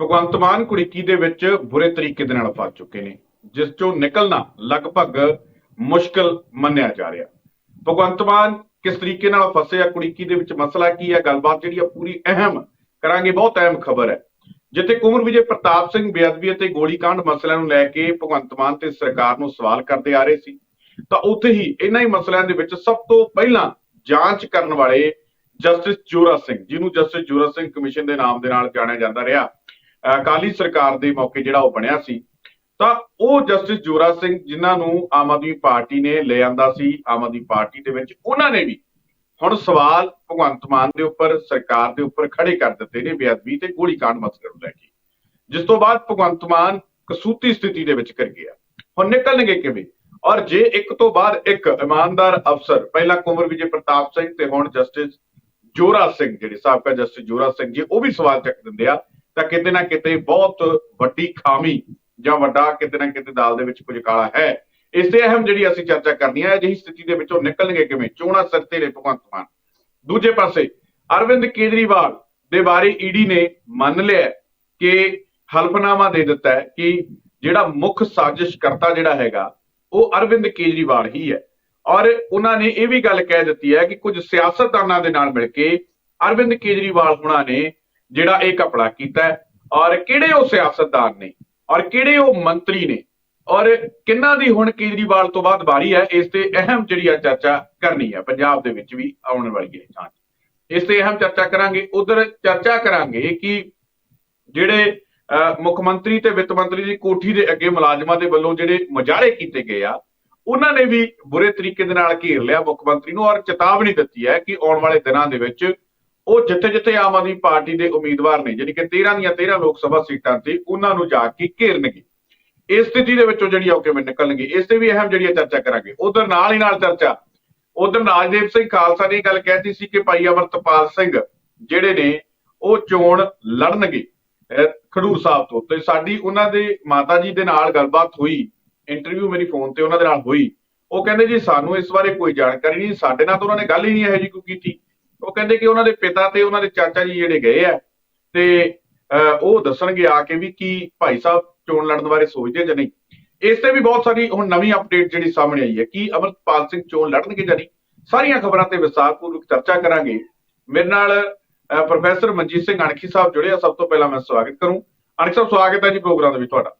ਭਗਵੰਤ ਮਾਨ ਕੁੜੀਕੀ ਦੇ ਵਿੱਚ ਬੁਰੇ ਤਰੀਕੇ ਦੇ ਨਾਲ ਫਸ ਚੁੱਕੇ ਨੇ, ਜਿਸ ਚੋਂ ਨਿਕਲਣਾ ਲਗਭਗ ਮੁਸ਼ਕਲ ਮੰਨਿਆ ਜਾ ਰਿਹਾ। ਭਗਵੰਤ ਮਾਨ ਕਿਸ ਤਰੀਕੇ ਨਾਲ ਫਸੇ ਆ ਕੁੜੀਕੀ ਦੇ ਵਿੱਚ ਮਸਲਾ ਕੀ ਹੈ? ਗੱਲਬਾਤ ਜਿਹੜੀ ਆ ਪੂਰੀ ਅਹਿਮ ਕਰਾਂਗੇ, ਬਹੁਤ ਅਹਿਮ ਖਬਰ ਹੈ। ਜਿੱਥੇ ਕੁਮਰ ਵਿਜੇ ਪ੍ਰਤਾਪ ਸਿੰਘ ਬੇਅਦਬੀ ਅਤੇ ਗੋਲੀकांड ਮਸਲਿਆਂ ਨੂੰ ਲੈ ਕੇ ਭਗਵੰਤ ਮਾਨ ਤੇ ਸਰਕਾਰ ਨੂੰ ਸਵਾਲ ਕਰਦੇ ਆ ਰਹੇ ਸੀ, ਤਾਂ ਉੱਥੇ ਹੀ ਇਹਨਾਂ ਹੀ ਮਸਲਿਆਂ ਦੇ ਵਿੱਚ ਸਭ ਤੋਂ ਪਹਿਲਾਂ ਜਾਂਚ ਕਰਨ ਵਾਲੇ ਜਸਟਿਸ ਜੋਰਾ ਸਿੰਘ, ਜਿਹਨੂੰ ਜਸਟਿਸ ਜੋਰਾ ਸਿੰਘ ਕਮਿਸ਼ਨ ਦੇ ਨਾਮ ਦੇ ਨਾਲ ਜਾਣਿਆ ਜਾਂਦਾ ਰਿਹਾ। ਅਕਾਲੀ ਸਰਕਾਰ ਦੇ ਮੌਕੇ ਜਿਹੜਾ ਉਹ ਬਣਿਆ ਸੀ, ਤਾਂ ਉਹ ਜਸਟਿਸ ਜੋਰਾ ਸਿੰਘ ਜਿਨ੍ਹਾਂ ਨੂੰ ਆਮ ਆਦਮੀ ਪਾਰਟੀ ਨੇ ਲੈ ਆਂਦਾ ਸੀ, ਆਮ ਆਦਮੀ ਪਾਰਟੀ ਦੇ ਵਿੱਚ, ਉਹਨਾਂ ਨੇ ਵੀ ਹੁਣ ਸਵਾਲ ਭਗਵੰਤ ਮਾਨ ਦੇ ਉੱਪਰ, ਸਰਕਾਰ ਦੇ ਉੱਪਰ ਖੜੇ ਕਰ ਦਿੱਤੇ ਨੇ ਬੇਅਦਬੀ ਤੇ ਗੋਲੀकांड ਮਸਲੇ ਨੂੰ ਲੈ ਕੇ। ਜਿਸ ਤੋਂ ਬਾਅਦ ਭਗਵੰਤ ਮਾਨ ਕਸੂਤੀ ਸਥਿਤੀ ਦੇ ਵਿੱਚ ਕਰ ਗਿਆ। ਹੁਣ ਨਿਕਲਣਗੇ ਕਿਵੇਂ? ਔਰ ਜੇ ਇੱਕ ਤੋਂ ਬਾਅਦ ਇੱਕ ਇਮਾਨਦਾਰ ਅਫਸਰ, ਪਹਿਲਾਂ ਕੁਮਰ ਵਿਜੇ ਪ੍ਰਤਾਪ ਸਿੰਘ ਤੇ ਹੁਣ ਜਸਟਿਸ ਜੋਰਾ ਸਿੰਘ, ਜਿਹੜੇ ਸਾਬਕਾ ਜਸਟਿਸ ਜੋਰਾ ਸਿੰਘ ਜੀ, ਉਹ ਵੀ ਸਵਾਲ ਚੱਕ ਦਿੰਦੇ ਆ ਤਾਂ ਕਿਤੇ ਨਾ ਕਿਤੇ ਬਹੁਤ ਵੱਡੀ ਖਾਮੀ ਜਾਂ ਵੱਡਾ ਕਿਤੇ ਨਾ ਕਿਤੇ ਦਾਲ ਦੇ ਵਿੱਚ ਕੁਝ ਕਾਲਾ ਹੈ। ਇਸ ਤੇ ਅਹਿਮ ਜਿਹੜੀ ਅਸੀਂ ਚਰਚਾ ਕਰਨੀ ਹੈ, ਅਜਿਹੀ ਸਥਿਤੀ ਦੇ ਵਿੱਚੋਂ ਨਿਕਲਣਗੇ ਕਿਵੇਂ? ਚੋਣਾਂ ਸਿਰ ਤੇ ਨੇ ਭਗਵੰਤ ਮਾਨ। ਦੂਜੇ ਪਾਸੇ, ਅਰਵਿੰਦ ਕੇਜਰੀਵਾਲ ਦੇ ਬਾਰੇ ਈਡੀ ਨੇ ਮੰਨ ਲਿਆ ਕਿ ਹਲਫਨਾਮਾ ਦੇ ਦਿੱਤਾ ਹੈ ਕਿ ਜਿਹੜਾ ਮੁੱਖ ਸਾਜ਼ਿਸ਼ਕਰਤਾ ਜਿਹੜਾ ਹੈਗਾ, ਉਹ ਅਰਵਿੰਦ ਕੇਜਰੀਵਾਲ ਹੀ ਹੈ। ਔਰ ਉਹਨਾਂ ਨੇ ਇਹ ਵੀ ਗੱਲ ਕਹਿ ਦਿੱਤੀ ਹੈ ਕਿ ਕੁਝ ਸਿਆਸਤਦਾਨਾਂ ਦੇ ਨਾਲ ਮਿਲ ਕੇ ਅਰਵਿੰਦ ਕੇਜਰੀਵਾਲ ਹੁਣਾਂ ਨੇ ਜਿਹੜਾ ਇਹ ਕਪੜਾ ਕੀਤਾ ਹੈ ਔਰ ਕਿਹੜੇ ਉਹ ਸਿਆਸਤਦਾਨ ਨੇ ਔਰ ਕਿਹੜੇ ਉਹ ਮੰਤਰੀ ਨੇ ਔਰ ਕਿੰਨਾ ਦੀ ਹੁਣ ਕੇਜਰੀਵਾਲ ਤੋਂ ਬਾਅਦ ਵਾਰੀ ਹੈ ਇਸ ਤੇ ਅਹਿਮ ਜਿਹੜੀ ਆ ਚਰਚਾ ਕਰਨੀ ਹੈ ਪੰਜਾਬ ਦੇ ਵਿੱਚ ਵੀ ਆਉਣ ਵਾਲੀ ਹੈ ਜਾਂਚ ਇਸ ਤੇ ਅਹਿਮ ਚਰਚਾ ਕਰਾਂਗੇ ਉਧਰ ਚਰਚਾ ਕਰਾਂਗੇ ਕਿ ਜਿਹੜੇ ਅਹ, ਮੁੱਖ ਮੰਤਰੀ ਤੇ ਵਿੱਤ ਮੰਤਰੀ ਦੀ ਕੋਠੀ ਦੇ ਅੱਗੇ ਮੁਲਾਜ਼ਮਾਂ ਦੇ ਵੱਲੋਂ ਜਿਹੜੇ ਮੁਜ਼ਾਹਰੇ ਕੀਤੇ ਗਏ ਆ ਉਹਨਾਂ ਨੇ ਵੀ ਬੁਰੇ ਤਰੀਕੇ ਦੇ ਨਾਲ ਘੇਰ ਲਿਆ ਮੁੱਖ ਮੰਤਰੀ ਨੂੰ ਔਰ ਚੇਤਾਵਨੀ ਦਿੱਤੀ ਹੈ ਕਿ ਆਉਣ ਵਾਲੇ ਦਿਨਾਂ ਦੇ ਵਿੱਚ ਉਹ ਜਿੱਥੇ-ਜਿੱਥੇ ਆਮ ਆਦਮੀ ਪਾਰਟੀ ਦੇ ਉਮੀਦਵਾਰ ਨੇ ਜਿਹੜੀ ਕਿ 13 ਦੀਆਂ 13 ਲੋਕ ਸਭਾ ਸੀਟਾਂ ਤੇ ਉਹਨਾਂ ਨੂੰ ਜਾ ਕੇ ਘੇਰਨਗੇ। ਇਸ ਸਥਿਤੀ ਦੇ ਵਿੱਚੋਂ ਜਿਹੜੀ ਆ ਉਹ ਕਿਵੇਂ ਨਿਕਲਣਗੇ, ਇਸ ਤੇ ਵੀ ਅਹਿਮ ਜਿਹੜੀ ਆ ਚਰਚਾ ਕਰਾਂਗੇ। ਉਧਰ ਨਾਲ ਹੀ ਨਾਲ ਚਰਚਾ, ਉਧਰ ਰਾਜਦੇਵ ਸਿੰਘ ਖਾਲਸਾ ਨੇ ਇਹ ਗੱਲ ਕਹਿਤੀ ਸੀ ਕਿ ਭਾਈ ਅਮਰਤਪਾਲ ਸਿੰਘ ਜਿਹੜੇ ਨੇ, ਉਹ ਚੋਣ ਲੜਨਗੇ ਖਡੂਰ ਸਾਹਿਬ ਤੋਂ। ਤੇ ਸਾਡੀ ਉਹਨਾਂ ਦੇ ਮਾਤਾ ਜੀ ਦੇ ਨਾਲ ਗੱਲਬਾਤ ਹੋਈ ਇੰਟਰਵਿਊ ਮੇਰੀ ਫੋਨ ਤੇ ਉਹਨਾਂ ਦੇ ਨਾਲ ਹੋਈ। ਉਹ ਕਹਿੰਦੇ ਜੀ, ਸਾਨੂੰ ਇਸ ਬਾਰੇ ਕੋਈ ਜਾਣਕਾਰੀ ਨਹੀਂ, ਸਾਡੇ ਨਾਲ ਤਾਂ ਉਹਨਾਂ ਨੇ ਗੱਲ ਹੀ ਨਹੀਂ ਇਹੋ ਜਿਹੀ ਕੋਈ ਕੀਤੀ। ਉਹ ਕਹਿੰਦੇ ਕਿ ਉਹਨਾਂ ਦੇ ਪਿਤਾ ਤੇ ਉਹਨਾਂ ਦੇ ਚਾਚਾ ਜੀ ਜਿਹੜੇ ਗਏ ਆ ਤੇ ਉਹ ਦੱਸਣਗੇ ਆ ਕੇ ਵੀ ਕੀ ਭਾਈ ਸਾਹਿਬ ਚੋਣ ਲੜਨ ਬਾਰੇ ਸੋਚਦੇ ਜਾਂ ਨਹੀਂ। ਇਸ ਤੇ ਵੀ ਬਹੁਤ ਸਾਰੀ ਹੁਣ ਨਵੀਂ ਅਪਡੇਟ ਜਿਹੜੀ ਸਾਹਮਣੇ ਆਈ ਹੈ ਕਿ ਅਮਰਪਾਲ ਸਿੰਘ ਚੋਣ ਲੜਨਗੇ ਜਾਂ ਨਹੀਂ। ਸਾਰੀਆਂ ਖਬਰਾਂ ਤੇ ਵਿਸਥਾਰਪੂਰਵਕ ਚਰਚਾ ਕਰਾਂਗੇ। ਮੇਰੇ ਨਾਲ ਪ੍ਰੋਫੈਸਰ ਮਨਜੀਤ ਸਿੰਘ ਅਣਖੀ ਸਾਹਿਬ ਜੁੜੇ ਆ। ਸਭ ਤੋਂ ਪਹਿਲਾਂ ਮੈਂ ਸਵਾਗਤ ਕਰੂੰ। ਅਣਖੀ ਸਾਹਿਬ ਸਵਾਗਤ ਹੈ ਜੀ ਪ੍ਰੋਗਰਾਮ ਦੇ ਵਿੱਚ ਤੁਹਾਡਾ।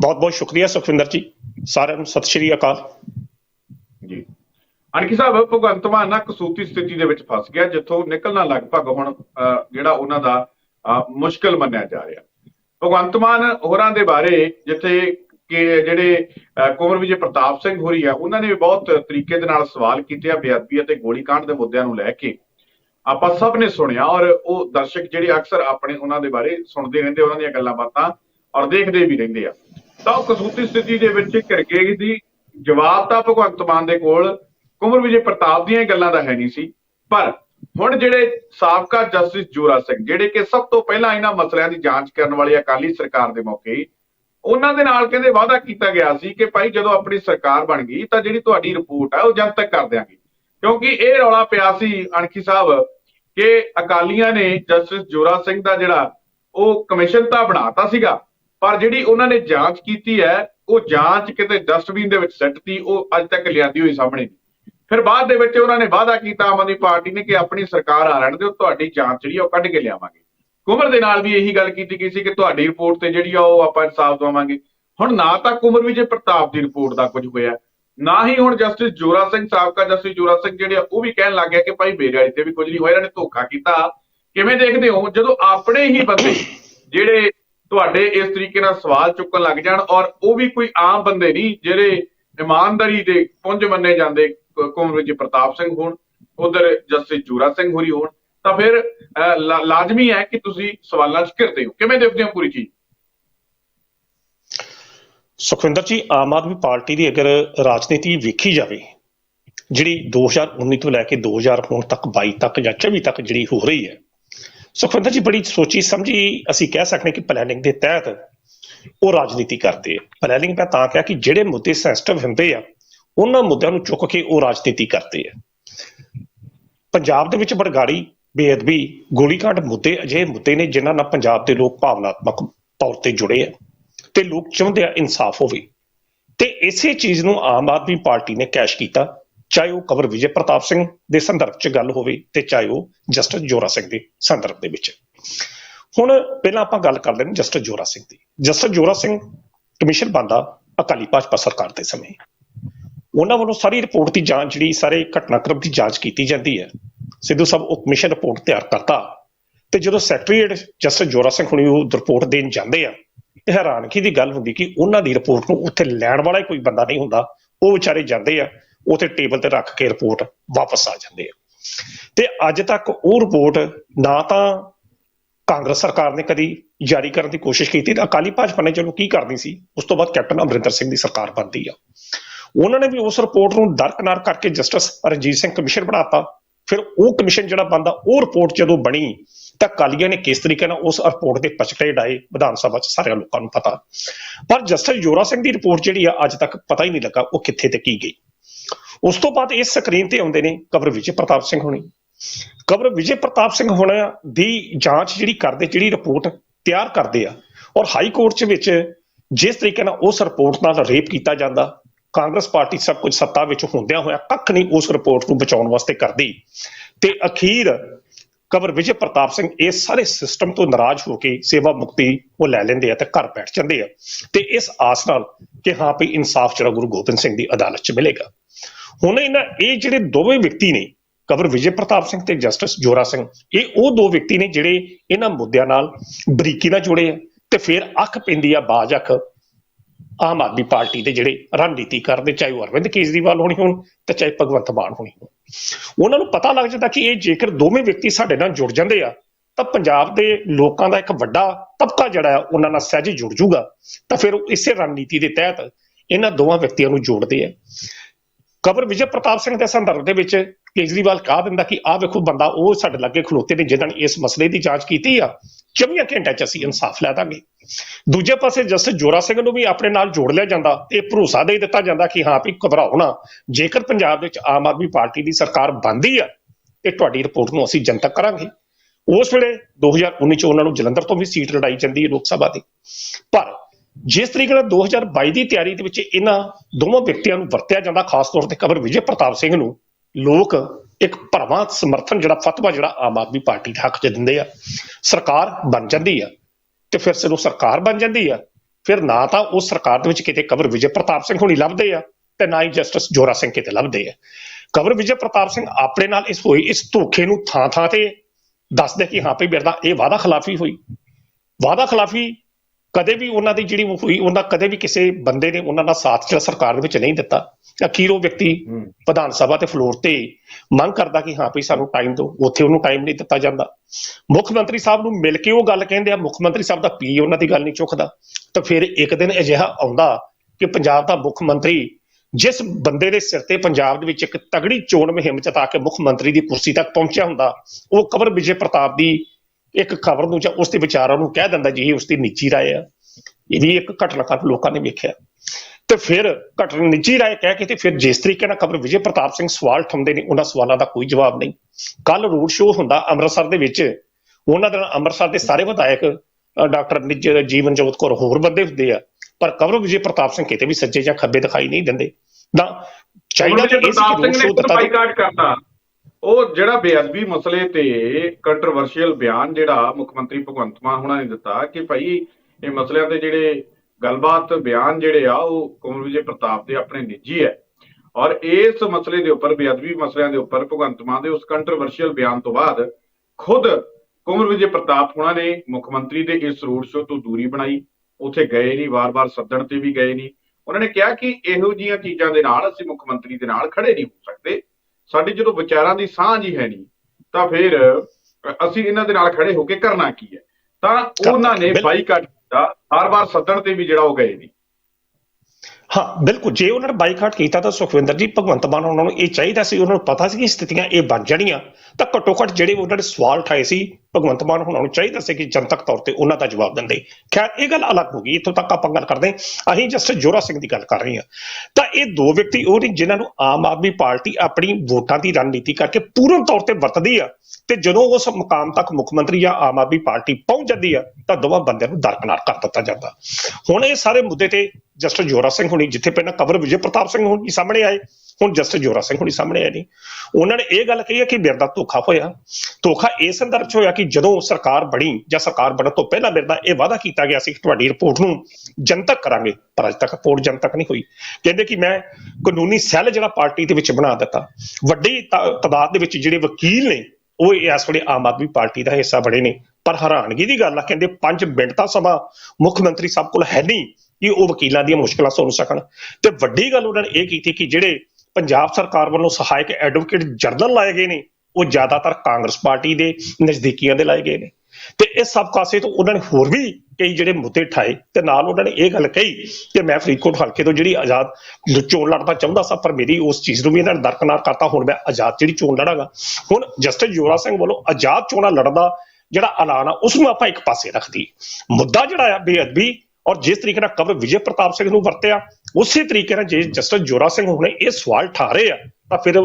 ਬਹੁਤ ਬਹੁਤ ਸ਼ੁਕਰੀਆ ਸੁਖਵਿੰਦਰ ਜੀ। ਸਾਰਿਆਂ ਨੂੰ ਸਤਿ ਸ਼੍ਰੀ ਅਕਾਲ। ਜੀ। ਅਣਖੀ ਸਾਹਿਬ ਭਗਵੰਤ ਮਾਨ ਨਾ ਕਸੂਤੀ ਸਥਿਤੀ ਦੇ ਵਿੱਚ ਫਸ ਗਿਆ ਜਿੱਥੋਂ ਨਿਕਲਣਾ ਲਗਭਗ ਹੁਣ ਅਹ, ਜਿਹੜਾ ਉਹਨਾਂ ਦਾ ਅਹ, ਮੁਸ਼ਕਲ ਮੰਨਿਆ ਜਾ ਰਿਹਾ। ਭਗਵੰਤ ਮਾਨ ਹੋਰਾਂ ਦੇ ਬਾਰੇ ਜਿੱਥੇ ਕਿ ਜਿਹੜੇ ਅਹ, ਕੁੰਵਰ ਵਿਜੇ ਪ੍ਰਤਾਪ ਸਿੰਘ ਹੋਰੀ ਆ ਉਹਨਾਂ ਨੇ ਵੀ ਬਹੁਤ ਤਰੀਕੇ ਦੇ ਨਾਲ ਸਵਾਲ ਕੀਤੇ ਆ ਬੇਅਦਬੀ ਅਤੇ ਗੋਲੀकांड ਦੇ ਮੁੱਦਿਆਂ ਨੂੰ ਲੈ ਕੇ। ਆਪਾਂ ਸਭ ਨੇ ਸੁਣਿਆ ਔਰ ਉਹ ਦਰਸ਼ਕ ਜਿਹੜੇ ਅਕਸਰ ਆਪਣੇ ਉਹਨਾਂ ਦੇ ਬਾਰੇ ਸੁਣਦੇ ਰਹਿੰਦੇ ਉਹਨਾਂ ਦੀਆਂ ਗੱਲਾਂ ਬਾਤਾਂ ਔਰ ਦੇਖਦੇ ਵੀ ਰਹਿੰਦੇ ਆ। ਤਾਂ ਉਹ ਕਸੂਤੀ ਸਥਿਤੀ ਦੇ ਵਿੱਚ ਘਿਰ ਗਈ ਸੀ ਜਵਾਬ ਤਾਂ ਭਗਵੰਤ ਮਾਨ ਦੇ ਕੋਲ ਕੁੰਵਰ ਵਿਜੇ ਪ੍ਰਤਾਪ ਦੀਆਂ ਹੀ ਗੱਲਾਂ ਦਾ ਹੈ ਨਹੀਂ ਸੀ। ਪਰ ਹੁਣ ਜਿਹੜੇ ਸਾਬਕਾ ਜਸਟਿਸ ਜੋਰਾ ਸਿੰਘ, ਜਿਹੜੇ ਕਿ ਸਭ ਤੋਂ ਪਹਿਲਾਂ ਇਹਨਾਂ ਮਸਲਿਆਂ ਦੀ ਜਾਂਚ ਕਰਨ ਵਾਲੇ ਅਕਾਲੀ ਸਰਕਾਰ ਦੇ ਮੌਕੇ, ਉਹਨਾਂ ਦੇ ਨਾਲ ਕਹਿੰਦੇ ਵਾਅਦਾ ਕੀਤਾ ਗਿਆ ਸੀ ਕਿ ਭਾਈ ਜਦੋਂ ਆਪਣੀ ਸਰਕਾਰ ਬਣ ਗਈ ਤਾਂ ਜਿਹੜੀ ਤੁਹਾਡੀ ਰਿਪੋਰਟ ਆ ਉਹ ਜਨਤਕ ਕਰ ਦਿਆਂਗੇ। ਕਿਉਂਕਿ ਇਹ ਰੌਲਾ ਪਿਆ ਸੀ ਅਣਖੀ ਸਾਹਿਬ ਕਿ ਅਕਾਲੀਆਂ ਨੇ ਜਸਟਿਸ ਜੋਰਾ ਸਿੰਘ ਦਾ ਜਿਹੜਾ ਉਹ ਕਮਿਸ਼ਨ ਤਾਂ ਬਣਾਤਾ ਸੀਗਾ, ਪਰ ਜਿਹੜੀ ਉਹਨਾਂ ਨੇ ਜਾਂਚ ਕੀਤੀ ਹੈ, ਉਹ ਜਾਂਚ ਕਿਤੇ ਡਸਟਬਿਨ ਦੇ ਵਿੱਚ ਸੱਟਤੀ, ਉਹ ਅੱਜ ਤੱਕ ਲਿਆਂਦੀ ਹੋਈ ਸਾਹਮਣੇ ਨਹੀਂ। ਫਿਰ ਬਾਅਦ ਦੇ ਵਿੱਚ ਉਹਨਾਂ ਨੇ ਵਾਅਦਾ ਕੀਤਾ ਆਮ ਆਦਮੀ ਪਾਰਟੀ ਨੇ ਕਿ ਆਪਣੀ ਸਰਕਾਰ ਆ ਰਹਿਣ ਦਿਓ, ਤੁਹਾਡੀ ਜਾਂਚ ਜਿਹੜੀ ਆ ਉਹ ਕੱਢ ਕੇ ਲਿਆਵਾਂਗੇ। ਕੁਮਰ ਦੇ ਨਾਲ ਵੀ ਇਹੀ ਗੱਲ ਕੀਤੀ ਗਈ ਸੀ ਕਿ ਤੁਹਾਡੀ ਰਿਪੋਰਟ ਤੇ ਜਿਹੜੀ ਆ ਉਹ ਆਪਾਂ ਇਨਸਾਫ ਦਵਾਵਾਂਗੇ ਹੁਣ ਨਾ ਤਾਂ ਕੁਮਰ ਵਿਜੇ ਪ੍ਰਤਾਪ ਦੀ ਰਿਪੋਰਟ ਦਾ ਕੁਝ ਹੋਇਆ, ਨਾ ਹੀ ਹੁਣ ਜਸਟਿਸ ਜੋਰਾ ਸਿੰਘ ਸਾਬਕਾ ਜਸਟਿਸ ਜੋਰਾ ਸਿੰਘ ਜਿਹੜੇ ਆ ਉਹ ਵੀ ਕਹਿਣ ਲੱਗ ਗਿਆ ਕਿ ਭਾਈ ਮੇਰੇ ਵਾਲੀ ਤੇ ਵੀ ਕੁਝ ਨਹੀਂ ਹੋਇਆ, ਇਹਨਾਂ ਨੇ ਧੋਖਾ ਕੀਤਾ। ਕਿਵੇਂ ਦੇਖਦੇ ਹੋ? ਜਦੋਂ ਆਪਣੇ ਹੀ ਬੰਦੇ ਜਿਹੜੇ ਤੁਹਾਡੇ ਇਸ ਤਰੀਕੇ ਨਾਲ ਸਵਾਲ ਚੁੱਕਣ ਲੱਗ ਜਾਣ ਔਰ ਉਹ ਵੀ ਕੋਈ ਆਮ ਬੰਦੇ ਨਹੀਂ ਜਿਹੜੇ ਇਮਾਨਦਾਰੀ ਦੇ ਪੁੰਜ ਮੰਨੇ ਜਾਂਦੇ ਕ- ਕੁੰਵਰ ਪ੍ਰਤਾਪ ਸਿੰਘ ਹੋਣ, ਉਧਰ ਜਸਟਿਸ ਜੋਰਾ ਸਿੰਘ ਹੋਰੀ ਹੋਣ, ਤਾਂ ਫਿਰ ਲਾਜ਼ਮੀ ਹੈ ਕਿ ਤੁਸੀਂ ਸਵਾਲਾਂ 'ਚ ਘਿਰਦੇ ਹੋ। ਕਿਵੇਂ ਦੇਖਦੇ ਹੋ ਪੂਰੀ ਚੀਜ਼? ਸੁਖਵਿੰਦਰ ਜੀ, ਆਮ ਆਦਮੀ ਪਾਰਟੀ ਦੀ ਅਗਰ ਰਾਜਨੀਤੀ ਵੇਖੀ ਜਾਵੇ, ਜਿਹੜੀ 2019 ਤੋਂ ਲੈ ਕੇ 2000 ਹੁਣ ਤੱਕ 22 ਤੱਕ ਜਾਂ 24 ਤੱਕ ਜਿਹੜੀ ਹੋ ਰਹੀ ਹੈ, ਸੁਖਵਿੰਦਰ ਜੀ ਬੜੀ ਸੋਚੀ ਸਮਝੀ ਅਸੀਂ ਕਹਿ ਸਕਦੇ ਕਿ ਪਲੈਨਿੰਗ ਦੇ ਤਹਿਤ ਉਹ ਰਾਜਨੀਤੀ ਕਰਦੇ ਆ। ਪਲੈਨਿੰਗ ਮੈਂ ਤਾਂ ਕਿਹਾ ਕਿ ਜਿਹੜੇ ਮੁੱਦੇ ਸੈਂਸਿਟਿਵ ਹੁੰਦੇ ਆ ਉਹਨਾਂ ਮੁੱਦਿਆਂ ਨੂੰ ਚੁੱਕ ਕੇ ਉਹ ਰਾਜਨੀਤੀ ਕਰਦੇ ਆ ਪੰਜਾਬ ਦੇ ਵਿੱਚ ਬਰਗਾੜੀ, ਬੇਅਦਬੀ, ਗੋਲੀਕਾਂਡ ਮੁੱਦੇ ਅਜਿਹੇ ਮੁੱਦੇ ਨੇ ਜਿਨ੍ਹਾਂ ਨਾਲ ਪੰਜਾਬ ਦੇ ਲੋਕ ਭਾਵਨਾਤਮਕ ਤੌਰ ਤੇ ਜੁੜੇ ਆ ਤੇ ਲੋਕ ਚਾਹੁੰਦੇ ਆ ਇਨਸਾਫ ਹੋਵੇ। ਤੇ ਇਸੇ ਚੀਜ਼ ਨੂੰ ਆਮ ਆਦਮੀ ਪਾਰਟੀ ਨੇ ਕੈਸ਼ ਕੀਤਾ, ਚਾਹੇ ਉਹ ਕਵਰ ਵਿਜੇ ਪ੍ਰਤਾਪ ਸਿੰਘ ਦੇ ਸੰਦਰਭ 'ਚ ਗੱਲ ਹੋਵੇ ਤੇ ਚਾਹੇ ਉਹ ਜਸਟਿਸ ਜੋਰਾ ਸਿੰਘ ਦੇ ਸੰਦਰਭ ਦੇ ਵਿੱਚ। ਹੁਣ ਪਹਿਲਾਂ ਆਪਾਂ ਗੱਲ ਕਰ ਲੈਂਦੇ ਜਸਟਿਸ ਜੋਰਾ ਸਿੰਘ ਦੀ। ਜਸਟਿਸ ਜੋਰਾ ਸਿੰਘ ਕਮਿਸ਼ਨ ਬੰਦਾ ਅਕਾਲੀ ਭਾਜਪਾ ਸਰਕਾਰ ਦੇ ਸਮੇਂ। ਉਹਨਾਂ ਵੱਲੋਂ ਸਾਰੀ ਰਿਪੋਰਟ ਦੀ ਜਾਂਚ ਜਿਹੜੀ ਸਾਰੇ ਘਟਨਾਕ੍ਰਮ ਦੀ ਜਾਂਚ ਕੀਤੀ ਜਾਂਦੀ ਹੈ। ਸਿੱਧੂ ਸਾਹਿਬ ਉਹ ਕਮਿਸ਼ਨ ਰਿਪੋਰਟ ਤਿਆਰ ਕਰਤਾ ਤੇ ਜਦੋਂ ਸੈਕਟਰੀਏਟ ਜਸਟਿਸ ਜੋਰਾ ਸਿੰਘ ਹੁਣੀ ਉਹ ਰਿਪੋਰਟ ਦੇਣ ਜਾਂਦੇ ਆ ਇਹ ਹੈਰਾਨਗੀ ਦੀ ਗੱਲ ਹੁੰਦੀ ਕਿ ਉਹਨਾਂ ਦੀ ਰਿਪੋਰਟ ਨੂੰ ਉੱਥੇ ਲੈਣ ਵਾਲਾ ਹੀ ਕੋਈ ਬੰਦਾ ਨਹੀਂ ਹੁੰਦਾ, ਉਹ ਵਿਚਾਰੇ ਜਾਂਦੇ ਆ, ਉੱਥੇ ਟੇਬਲ ਤੇ ਰੱਖ ਕੇ ਰਿਪੋਰਟ ਵਾਪਸ ਆ ਜਾਂਦੇ ਆ। ਤੇ ਅੱਜ ਤੱਕ ਉਹ ਰਿਪੋਰਟ ਨਾ ਤਾਂ ਕਾਂਗਰਸ ਸਰਕਾਰ ਨੇ ਕਦੀ ਜਾਰੀ ਕਰਨ ਦੀ ਕੋਸ਼ਿਸ਼ ਕੀਤੀ ਤੇ ਅਕਾਲੀ ਭਾਜਪਾ ਨੇ ਚਲੋ ਕੀ ਕਰਨੀ ਸੀ, ਉਸ ਤੋਂ ਬਾਅਦ ਕੈਪਟਨ ਅਮਰਿੰਦਰ ਸਿੰਘ ਦੀ ਸਰਕਾਰ ਬਣਦੀ ਆ। ਉਹਨਾਂ ਨੇ ਵੀ ਉਸ ਰਿਪੋਰਟ ਨੂੰ ਦਰਕਨਾਰ ਕਰਕੇ ਜਸਟਿਸ ਰਣਜੀਤ ਸਿੰਘ ਕਮਿਸ਼ਨ ਬਣਾਤਾ। ਫਿਰ ਉਹ ਕਮਿਸ਼ਨ ਜਿਹੜਾ ਬੰਦਾ ਉਹ ਰਿਪੋਰਟ ਜਦੋਂ ਬਣੀ, ਤਾਂ ਕਾਲੀਆਂ ਨੇ ਕਿਸ ਤਰੀਕੇ ਨਾਲ ਉਸ ਰਿਪੋਰਟ ਦੇ ਪਚੜੇ ਡਾਏ, ਵਿਧਾਨ ਸਭਾ 'ਚ ਸਾਰਿਆਂ ਲੋਕਾਂ ਨੂੰ ਪਤਾ। ਪਰ ਜਸਟਿਸ ਜੋਰਾ ਸਿੰਘ ਦੀ ਰਿਪੋਰਟ ਜਿਹੜੀ ਆ, ਅੱਜ ਤੱਕ ਪਤਾ ਹੀ ਨਹੀਂ ਲੱਗਾ ਉਹ ਕਿੱਥੇ ਤੇ ਕੀ ਗਈ। ਉਸ ਤੋਂ ਬਾਅਦ ਇਸ ਸਕਰੀਨ ਤੇ ਆਉਂਦੇ ਨੇ ਕਵਰ ਵਿਜੇ ਪ੍ਰਤਾਪ ਸਿੰਘ ਹੋਣੀ। ਕਵਰ ਵਿਜੇ ਪ੍ਰਤਾਪ ਸਿੰਘ ਹੋਣਾ ਦੀ ਜਾਂਚ ਜਿਹੜੀ ਕਰਦੇ, ਜਿਹੜੀ ਰਿਪੋਰਟ ਤਿਆਰ ਕਰਦੇ ਆ, ਔਰ ਹਾਈ ਕੋਰਟ 'ਚ ਵਿੱਚ ਜਿਸ ਤਰੀਕੇ ਨਾਲ ਉਸ ਰਿਪੋਰਟ ਨਾਲ ਰੇਪ ਕੀਤਾ ਜਾਂਦਾ ਕਾਂਗਰਸ ਪਾਰਟੀ ਸਭ ਕੁਝ ਸੱਤਾ ਵਿੱਚ ਹੁੰਦਿਆਂ ਹੋਇਆ ਕੱਖ ਨਹੀਂ ਉਸ ਰਿਪੋਰਟ ਨੂੰ ਬਚਾਉਣ ਵਾਸਤੇ ਕਰਦੀ। ਤੇ ਅਖੀਰ ਕਵਰ ਵਿਜੇ ਪ੍ਰਤਾਪ ਸਿੰਘ ਇਹ ਸਾਰੇ ਸਿਸਟਮ ਤੋਂ ਨਾਰਾਜ਼ ਹੋ ਕੇ ਸੇਵਾ ਮੁਕਤੀ ਉਹ ਲੈ ਲੈਂਦੇ ਆ ਤੇ ਘਰ ਬੈਠ ਜਾਂਦੇ ਆ। ਤੇ ਇਸ ਆਸ ਨਾਲ ਕਿ ਹਾਂ ਵੀ ਇਨਸਾਫ ਜਿਹੜਾ ਗੁਰੂ ਗੋਬਿੰਦ ਸਿੰਘ ਦੀ ਅਦਾਲਤ 'ਚ ਮਿਲੇਗਾ। ਹੁਣ ਇਹਨਾਂ ਇਹ ਜਿਹੜੇ ਦੋਵੇਂ ਵਿਅਕਤੀ ਨੇ, ਕਵਰ ਵਿਜੇ ਪ੍ਰਤਾਪ ਸਿੰਘ ਤੇ ਜਸਟਿਸ ਜੋਰਾ ਸਿੰਘ, ਇਹ ਉਹ ਦੋ ਵਿਅਕਤੀ ਨੇ ਜਿਹੜੇ ਇਹਨਾਂ ਮੁੱਦਿਆਂ ਨਾਲ ਬਰੀਕੀ ਨਾਲ ਜੁੜੇ ਆ ਤੇ ਫਿਰ ਅੱਖ ਪੈਂਦੀ ਆ ਬਾਜ ਅੱਖ ਆਮ ਆਦਮੀ ਪਾਰਟੀ ਦੇ ਜਿਹੜੇ ਰਣਨੀਤੀ ਕਰਦੇ, ਚਾਹੇ ਉਹ ਅਰਵਿੰਦ ਕੇਜਰੀਵਾਲ ਹੋਣੀ ਹੋਣ ਤੇ ਚਾਹੇ ਭਗਵੰਤ ਮਾਨ ਹੋਣੀ ਹੋਣ। ਉਹਨਾਂ ਨੂੰ ਪਤਾ ਲੱਗ ਜਾਂਦਾ ਕਿ ਇਹ ਜੇਕਰ ਦੋਵੇਂ ਵਿਅਕਤੀ ਸਾਡੇ ਨਾਲ ਜੁੜ ਜਾਂਦੇ ਆ, ਤਾਂ ਪੰਜਾਬ ਦੇ ਲੋਕਾਂ ਦਾ ਇੱਕ ਵੱਡਾ ਤਬਕਾ ਜਿਹੜਾ ਆ ਉਹਨਾਂ ਨਾਲ ਸਹਿਜ ਜੁੜ ਜੂਗਾ। ਤਾਂ ਫਿਰ ਉਹ ਇਸੇ ਰਣਨੀਤੀ ਦੇ ਤਹਿਤ ਇਹਨਾਂ ਦੋਵਾਂ ਵਿਅਕਤੀਆਂ ਨੂੰ ਜੋੜਦੇ ਆ। ਕਬਰ ਵਿਜੇ ਪ੍ਰਤਾਪ ਸਿੰਘ ਦੇ ਸੰਦਰਭ ਦੇ ਵਿੱਚ ਕੇਜਰੀਵਾਲ ਕਹਾ ਦਿੰਦਾ ਕਿ ਆਹ ਵੇਖੋ ਬੰਦਾ ਉਹ ਸਾਡੇ ਲੱਗੇ ਖਲੋਤੇ ਨੇ ਜਿਨ੍ਹਾਂ ਨੇ ਇਸ ਮਸਲੇ ਦੀ ਜਾਂਚ ਕੀਤੀ ਆ। 24 ਘੰਟਿਆਂ ਚ ਅਸੀਂ ਇਨਸਾਫ ਲੈ ਦਾਂਗੇ। ਦੂਜੇ ਪਾਸੇ ਜਸਟਿਸ ਜੋਰਾ ਸਿੰਘ ਨੂੰ ਵੀ ਆਪਣੇ ਨਾਲ ਜੋੜ ਲਿਆ ਜਾਂਦਾ। ਇਹ ਭਰੋਸਾ ਦੇ ਦਿੱਤਾ ਜਾਂਦਾ ਕਿ ਹਾਂ ਵੀ ਘਬਰਾਓ ਨਾ। ਜੇਕਰ ਪੰਜਾਬ ਵਿੱਚ ਆਮ ਆਦਮੀ ਪਾਰਟੀ ਦੀ ਸਰਕਾਰ ਬਣਦੀ ਆ, ਤੇ ਤੁਹਾਡੀ ਰਿਪੋਰਟ ਨੂੰ ਅਸੀਂ ਜਨਤਕ ਕਰਾਂਗੇ। ਉਸ ਵੇਲੇ 2019 ਚ ਉਹਨਾਂ ਨੂੰ ਜਲੰਧਰ ਤੋਂ ਵੀ ਸੀਟ ਲੜਾਈ ਜਾਂਦੀ ਹੈ ਲੋਕ ਸਭਾ ਦੀ। ਪਰ ਜਿਸ ਤਰੀਕੇ ਨਾਲ 2022 ਦੀ ਤਿਆਰੀ ਦੇ ਵਿੱਚ ਇਹਨਾਂ ਦੋਵਾਂ ਵਿਅਕਤੀਆਂ ਨੂੰ ਵਰਤਿਆ ਜਾਂਦਾ, ਖਾਸ ਤੌਰ ਤੇ ਕਬਰ ਵਿਜੇ ਪ੍ਰਤਾਪ ਸਿੰਘ ਨੂੰ ਲੋਕ ਇੱਕ ਭਰਵਾਂ ਸਮਰਥਨ ਜਿਹੜਾ ਫਤਵਾ ਜਿਹੜਾ ਆਮ ਆਦਮੀ ਪਾਰਟੀ ਦੇ ਹੱਕ 'ਚ ਦਿੰਦੇ ਆ, ਸਰਕਾਰ ਬਣ ਜਾਂਦੀ ਆ ਤੇ ਫਿਰ ਜਦੋਂ ਸਰਕਾਰ ਬਣ ਜਾਂਦੀ ਆ, ਫਿਰ ਨਾ ਤਾਂ ਉਸ ਸਰਕਾਰ ਦੇ ਵਿੱਚ ਕਿਤੇ ਕਵਰ ਵਿਜੇ ਪ੍ਰਤਾਪ ਸਿੰਘ ਹੋਣੀ ਲੱਭਦੇ ਆ ਤੇ ਨਾ ਹੀ ਜਸਟਿਸ ਜੋਰਾ ਸਿੰਘ ਕਿਤੇ ਲੱਭਦੇ ਆ। ਕਵਰ ਵਿਜੇ ਪ੍ਰਤਾਪ ਸਿੰਘ ਆਪਣੇ ਨਾਲ ਇਸ ਹੋਈ, ਇਸ ਧੋਖੇ ਨੂੰ ਥਾਂ ਥਾਂ ਤੇ ਦੱਸਦੇ ਕਿ ਹਾਂ ਭਈ ਮੇਰੇ ਦਾ ਇਹ ਵਾਅਦਾ ਖਿਲਾਫੀ ਹੋਈ। ਵਾਅਦਾ ਖਿਲਾਫੀ ਕਦੇ ਵੀ ਉਹਨਾਂ ਦੀ ਜਿਹੜੀ ਹੋਈ ਉਹਨਾਂ ਕਦੇ ਵੀ ਕਿਸੇ ਬੰਦੇ ਨੇ ਉਹਨਾਂ ਦਾ ਸਾਥ ਜਿਹੜਾ ਸਰਕਾਰ ਦੇ ਵਿੱਚ ਨਹੀਂ ਦਿੱਤਾ ਅਖੀਰ ਉਹ ਵਿਅਕਤੀ ਵਿਧਾਨ ਸਭਾ ਤੇ ਫਲੋਰ ਤੇ ਮੰਗ ਕਰਦਾ ਕਿ ਹਾਂ ਵੀ ਸਾਨੂੰ ਟਾਈਮ ਦਿਓ ਉੱਥੇ ਉਹਨੂੰ ਟਾਈਮ ਨਹੀਂ ਦਿੱਤਾ ਜਾਂਦਾ। ਮੁੱਖ ਮੰਤਰੀ ਸਾਹਿਬ ਨੂੰ ਮਿਲ ਕੇ ਉਹ ਗੱਲ ਕਹਿੰਦੇ ਆ ਮੁੱਖ ਮੰਤਰੀ ਸਾਹਿਬ ਦਾ ਪੀ ਉਹਨਾਂ ਦੀ ਗੱਲ ਨਹੀਂ ਚੁੱਕਦਾ। ਤਾਂ ਫਿਰ ਇੱਕ ਦਿਨ ਅਜਿਹਾ ਆਉਂਦਾ ਕਿ ਪੰਜਾਬ ਦਾ ਮੁੱਖ ਮੰਤਰੀ ਜਿਸ ਬੰਦੇ ਦੇ ਸਿਰ ਤੇ ਪੰਜਾਬ ਦੇ ਵਿੱਚ ਇੱਕ ਤਗੜੀ ਚੋਣ ਮੁਹਿੰਮ ਚਤਾ ਕੇ ਮੁੱਖ ਮੰਤਰੀ ਦੀ ਕੁਰਸੀ ਤੱਕ ਪਹੁੰਚਿਆ ਹੁੰਦਾ ਉਹ ਕਬਰ ਵਿਜੇ ਪ੍ਰਤਾਪ ਦੀ ਇੱਕ ਖਬਰ ਨੂੰ ਜਾਂ ਉਸ ਦੇ ਵਿਚਾਰਾਂ ਨੂੰ ਕਹਿ ਦਿੰਦਾ ਜੀ ਇਹ ਉਸ ਦੀ ਨਿੱਜੀ ਰਾਏ ਆ। ਇਹ ਵੀ ਇੱਕ ਘਟਨਾ ਕਰ ਲੋਕਾਂ ਨੇ ਵੇਖਿਆ। ਤੇ ਫਿਰ ਘਟਨਾ ਨਿੱਜੀ ਰਾਏ ਕਹਿ ਕੇ ਤੇ ਫਿਰ ਜਿਸ ਤਰੀਕੇ ਨਾਲ ਖਬਰ ਵਿਜੇ ਪ੍ਰਤਾਪ ਸਿੰਘ ਸਵਾਲ ਠਾਉਂਦੇ ਨੇ ਉਹਨਾਂ ਸਵਾਲਾਂ ਦਾ ਕੋਈ ਜਵਾਬ ਨਹੀਂ। ਕੱਲ ਰੋਡ ਸ਼ੋਅ ਹੁੰਦਾ ਅੰਮ੍ਰਿਤਸਰ ਦੇ ਵਿੱਚ। ਉਹਨਾਂ ਦੇ ਅੰਮ੍ਰਿਤਸਰ ਦੇ ਸਾਰੇ ਵਿਧਾਇਕ ਡਾਕਟਰ ਨਿਜ ਜੀਵਨਜੋਤ ਕੌਰ ਹੋਰ ਬੰਦੇ ਹੁੰਦੇ ਆ। ਪਰ ਕਵਰ ਵਿਜੇ ਪ੍ਰਤਾਪ ਸਿੰਘ ਕਿਤੇ ਵੀ ਸੱਜੇ ਜਾਂ ਖੱਬੇ ਦਿਖਾਈ ਨਹੀਂ ਦਿੰਦੇ। ਨਾ ਚਾਹੀਦਾ ਚਾਹੀਦਾ ਕਿ ਇਸ ਰੋਡ ਸ਼ੋਅ। ਬਾਈਕਾਟ ਕਰਤਾ। ਉਹ ਜਿਹੜਾ ਬੇਅਦਬੀ ਮਸਲੇ ਤੇ ਕੰਟਰੋਵਰਸ਼ੀਅਲ ਬਿਆਨ ਜਿਹੜਾ ਮੁੱਖ ਮੰਤਰੀ ਭਗਵੰਤ ਮਾਨ ਹੁਣਾਂ ਨੇ ਦਿੱਤਾ ਕਿ ਭਾਈ ਇਹ ਮਸਲਿਆਂ ਤੇ ਜਿਹੜੇ ਗੱਲਬਾਤ ਬਿਆਨ ਜਿਹੜੇ ਆ, ਉਹ ਕੁਮਰ ਵਿਜੇ ਪ੍ਰਤਾਪ ਦੇ ਆਪਣੇ ਨਿੱਜੀ ਹੈ। ਔਰ ਇਸ ਮਸਲੇ ਦੇ ਉੱਪਰ, ਬੇਅਦਬੀ ਮਸਲਿਆਂ ਦੇ ਉੱਪਰ ਭਗਵੰਤ ਮਾਨ ਦੇ ਉਸ ਕੰਟਰੋਵਰਸ਼ੀਅਲ ਬਿਆਨ ਤੋਂ ਬਾਅਦ ਖੁਦ ਕੁਮਰ ਵਿਜੇ ਪ੍ਰਤਾਪ ਹੁਣਾਂ ਨੇ ਮੁੱਖ ਮੰਤਰੀ ਦੇ ਇਸ ਰੋਡ ਸ਼ੋਅ ਤੋਂ ਦੂਰੀ ਬਣਾਈ। ਉੱਥੇ ਗਏ ਨਹੀਂ, ਵਾਰ-ਵਾਰ ਸੱਦਣ ਤੇ ਵੀ ਗਏ ਨਹੀਂ। ਉਹਨਾਂ ਨੇ ਕਿਹਾ ਕਿ ਇਹੋ ਜੀਆਂ ਚੀਜ਼ਾਂ ਦੇ ਨਾਲ ਅਸੀਂ ਮੁੱਖ ਮੰਤਰੀ ਦੇ ਨਾਲ ਖੜੇ ਨਹੀਂ ਹੋ ਸਕਦੇ। ਸਾਡੀ ਜਦੋਂ ਵਿਚਾਰਾਂ ਦੀ ਸਾਂਝ ਹੀ ਹੈ ਨਹੀਂ ਤਾਂ ਫਿਰ ਅਸੀਂ ਇਹਨਾਂ ਦੇ ਨਾਲ ਖੜੇ ਹੋ ਕੇ ਕਰਨਾ ਕੀ ਹੈ ਤਾਂ ਉਹਨਾਂ ਨੇ। ਬਾਈਕਾਟ ਕੀਤਾ ਵਾਰ-ਵਾਰ ਸੱਦਣ ਤੇ ਵੀ ਜਿਹੜਾ ਉਹ ਗਏ ਨਹੀਂ ਹਾਂ, ਬਿਲਕੁਲ। ਜੇ ਉਹਨਾਂ ਨੇ ਬਾਈਕਾਟ ਕੀਤਾ ਤਾਂ ਸੁਖਵਿੰਦਰ ਜੀ, ਭਗਵੰਤ ਮਾਨ ਉਹਨਾਂ ਨੂੰ ਇਹ ਚਾਹੀਦਾ ਸੀ, ਉਹਨਾਂ ਨੂੰ ਪਤਾ ਸੀ ਕਿ ਸਥਿਤੀਆਂ ਇਹ ਬਣ ਜਾਣੀਆਂ। ਤਾਂ ਘੱਟੋ ਘੱਟ ਜਿਹੜੇ ਉਹਨਾਂ ਨੇ ਸਵਾਲ ਉਠਾਏ ਸੀ, ਭਗਵੰਤ ਮਾਨ ਉਹਨਾਂ ਨੂੰ ਚਾਹੀਦਾ ਸੀ ਕਿ ਜਨਤਕ ਤੌਰ ਤੇ ਉਹਨਾਂ ਦਾ ਜਵਾਬ ਦਿੰਦੇ। ਖੈਰ, ਇਹ ਗੱਲ ਅਲੱਗ ਹੋ ਗਈ। ਇੱਥੋਂ ਤੱਕ ਆਪਾਂ ਗੱਲ ਕਰਦੇ ਹਾਂ। ਅਸੀਂ ਜਸਟਿਸ ਜੋਰਾ ਸਿੰਘ ਦੀ ਗੱਲ ਕਰ ਰਹੇ ਹਾਂ। ਤਾਂ ਇਹ ਦੋ ਵਿਅਕਤੀ, ਉਹ ਨੇ ਜਿਨ੍ਹਾਂ ਨੂੰ ਆਮ ਆਦਮੀ ਪਾਰਟੀ ਆਪਣੀ ਵੋਟਾਂ ਦੀ ਰਣਨੀਤੀ ਕਰਕੇ ਪੂਰਨ ਤੌਰ ਤੇ ਵਰਤਦੀ ਆ ਤੇ ਜਦੋਂ ਉਸ ਮੁਕਾਮ ਤੱਕ ਮੁੱਖ ਮੰਤਰੀ ਜਾਂ ਆਮ ਆਦਮੀ ਪਾਰਟੀ ਪਹੁੰਚ ਜਾਂਦੀ ਆ, ਤਾਂ ਦੋਵਾਂ ਬੰਦਿਆਂ ਨੂੰ ਦਰਕਨਾਰ ਕਰ ਦਿੱਤਾ ਜਾਂਦਾ। ਹੁਣ ਇਹ ਸਾਰੇ ਮੁੱਦੇ ਤੇ ਜਸਟਿਸ ਜੋਰਾ ਸਿੰਘ ਹੁਣੀ, ਜਿੱਥੇ ਪਹਿਲਾਂ ਕਵਰ ਵਿਜੇ ਪ੍ਰਤਾਪ ਸਿੰਘ ਹੁਣੀ ਸਾਹਮਣੇ ਆਏ, ਹੁਣ ਜਸਟਿਸ ਜੋਰਾ ਸਿੰਘ ਹੁਣੀ ਸਾਹਮਣੇ ਆਏ ਨੇ। ਉਹਨਾਂ ਨੇ ਇਹ ਗੱਲ ਕਹੀ ਹੈ ਕਿ ਮੇਰੇ ਨਾਲ ਧੋਖਾ ਹੋਇਆ। ਧੋਖਾ ਇਸ ਸੰਦਰਭ 'ਚ ਹੋਇਆ ਕਿ ਜਦੋਂ ਸਰਕਾਰ ਬਣੀ ਜਾਂ ਸਰਕਾਰ ਬਣਨ ਤੋਂ ਪਹਿਲਾਂ ਮੇਰੇ ਇਹ ਵਾਅਦਾ ਕੀਤਾ ਗਿਆ ਸੀ ਕਿ ਤੁਹਾਡੀ ਰਿਪੋਰਟ ਨੂੰ ਜਨਤਕ ਕਰਾਂਗੇ, ਪਰ ਅਜੇ ਤੱਕ ਰਿਪੋਰਟ ਜਨਤਕ ਨਹੀਂ ਹੋਈ। ਕਹਿੰਦੇ ਕਿ ਮੈਂ ਕਾਨੂੰਨੀ ਸੈੱਲ ਜਿਹੜਾ ਪਾਰਟੀ ਦੇ ਵਿੱਚ ਬਣਾ ਦਿੱਤਾ, ਵੱਡੀ ਤਾ- ਤਾਦਾਦ ਦੇ ਵਿੱਚ ਜਿਹੜੇ ਵਕੀਲ ਨੇ, ਉਹ ਇਸ ਵੇਲੇ ਆਮ ਆਦਮੀ ਪਾਰਟੀ ਦਾ ਹਿੱਸਾ ਬਣੇ ਨੇ। ਪਰ ਹੈਰਾਨਗੀ ਦੀ ਗੱਲ ਆ, ਕਹਿੰਦੇ 5 ਮਿੰਟ ਦਾ ਸਮਾਂ ਮੁੱਖ ਮੰਤਰੀ ਸਾਹਿਬ ਕੋਲ ਹੈ ਨਹੀਂ। ਕਿ ਉਹ ਵਕੀਲਾਂ ਦੀਆਂ ਮੁਸ਼ਕਲਾਂ ਸੁਣ ਸਕਣ। ਤੇ ਵੱਡੀ ਗੱਲ ਉਹਨਾਂ ਨੇ ਇਹ ਕੀਤੀ ਕਿ ਜਿਹੜੇ ਪੰਜਾਬ ਸਰਕਾਰ ਵੱਲੋਂ ਸਹਾਇਕ ਐਡਵੋਕੇਟ ਜਨਰਲ ਲਾਏ ਗਏ ਨੇ, ਉਹ ਜ਼ਿਆਦਾਤਰ ਕਾਂਗਰਸ ਪਾਰਟੀ ਦੇ ਨਜ਼ਦੀਕੀਆਂ ਦੇ ਲਾਏ ਗਏ ਨੇ। ਤੇ ਇਸ ਸਭ ਕਾਸੇ ਤੋਂ ਉਹਨਾਂ ਨੇ ਹੋਰ ਵੀ ਕਈ ਜਿਹੜੇ ਮੁੱਦੇ ਠਾਏ ਤੇ ਨਾਲ ਉਹਨਾਂ ਨੇ ਇਹ ਗੱਲ ਕਹੀ ਕਿ ਮੈਂ ਫਰੀਦਕੋਟ ਹਲਕੇ ਤੋਂ ਜਿਹੜੀ ਆਜ਼ਾਦ ਚੋਣ ਲੜਨਾ ਚਾਹੁੰਦਾ ਸਾਂ, ਪਰ ਮੇਰੀ ਉਸ ਚੀਜ਼ ਨੂੰ ਵੀ ਇਹਨਾਂ ਨੇ ਦਰਕਨਾਰ ਕਰਤਾ, ਹੁਣ ਮੈਂ ਆਜ਼ਾਦ ਜਿਹੜੀ ਚੋਣ ਲੜਾਂਗਾ। ਹੁਣ ਜਸਟਿਸ ਜੋਰਾ ਸਿੰਘ ਵੱਲੋਂ ਆਜ਼ਾਦ ਚੋਣਾਂ ਲੜਨ ਦਾ ਜਿਹੜਾ ਐਲਾਨ ਆ ਉਸ ਨੂੰ ਆਪਾਂ ਇੱਕ ਪਾਸੇ ਰੱਖਦੀ ਮੁੱਦਾ ਜਿਹੜਾ ਆ ਬੇਅਦਬੀ ਔਰ ਜਿਸ ਤਰੀਕੇ ਨਾਲ ਕਬਰ ਵਿਜੇ ਪ੍ਰਤਾਪ ਸਿੰਘ ਨੂੰ ਵਰਤਿਆ ਉਸੇ ਤਰੀਕੇ ਨਾਲ ਜੇ ਜਸਟਿਸ ਜੋਰਾ ਸਿੰਘ ਹੁਣੇ ਇਹ ਸਵਾਲ ਠਾ ਰਹੇ ਆ ਤਾਂ ਫਿਰ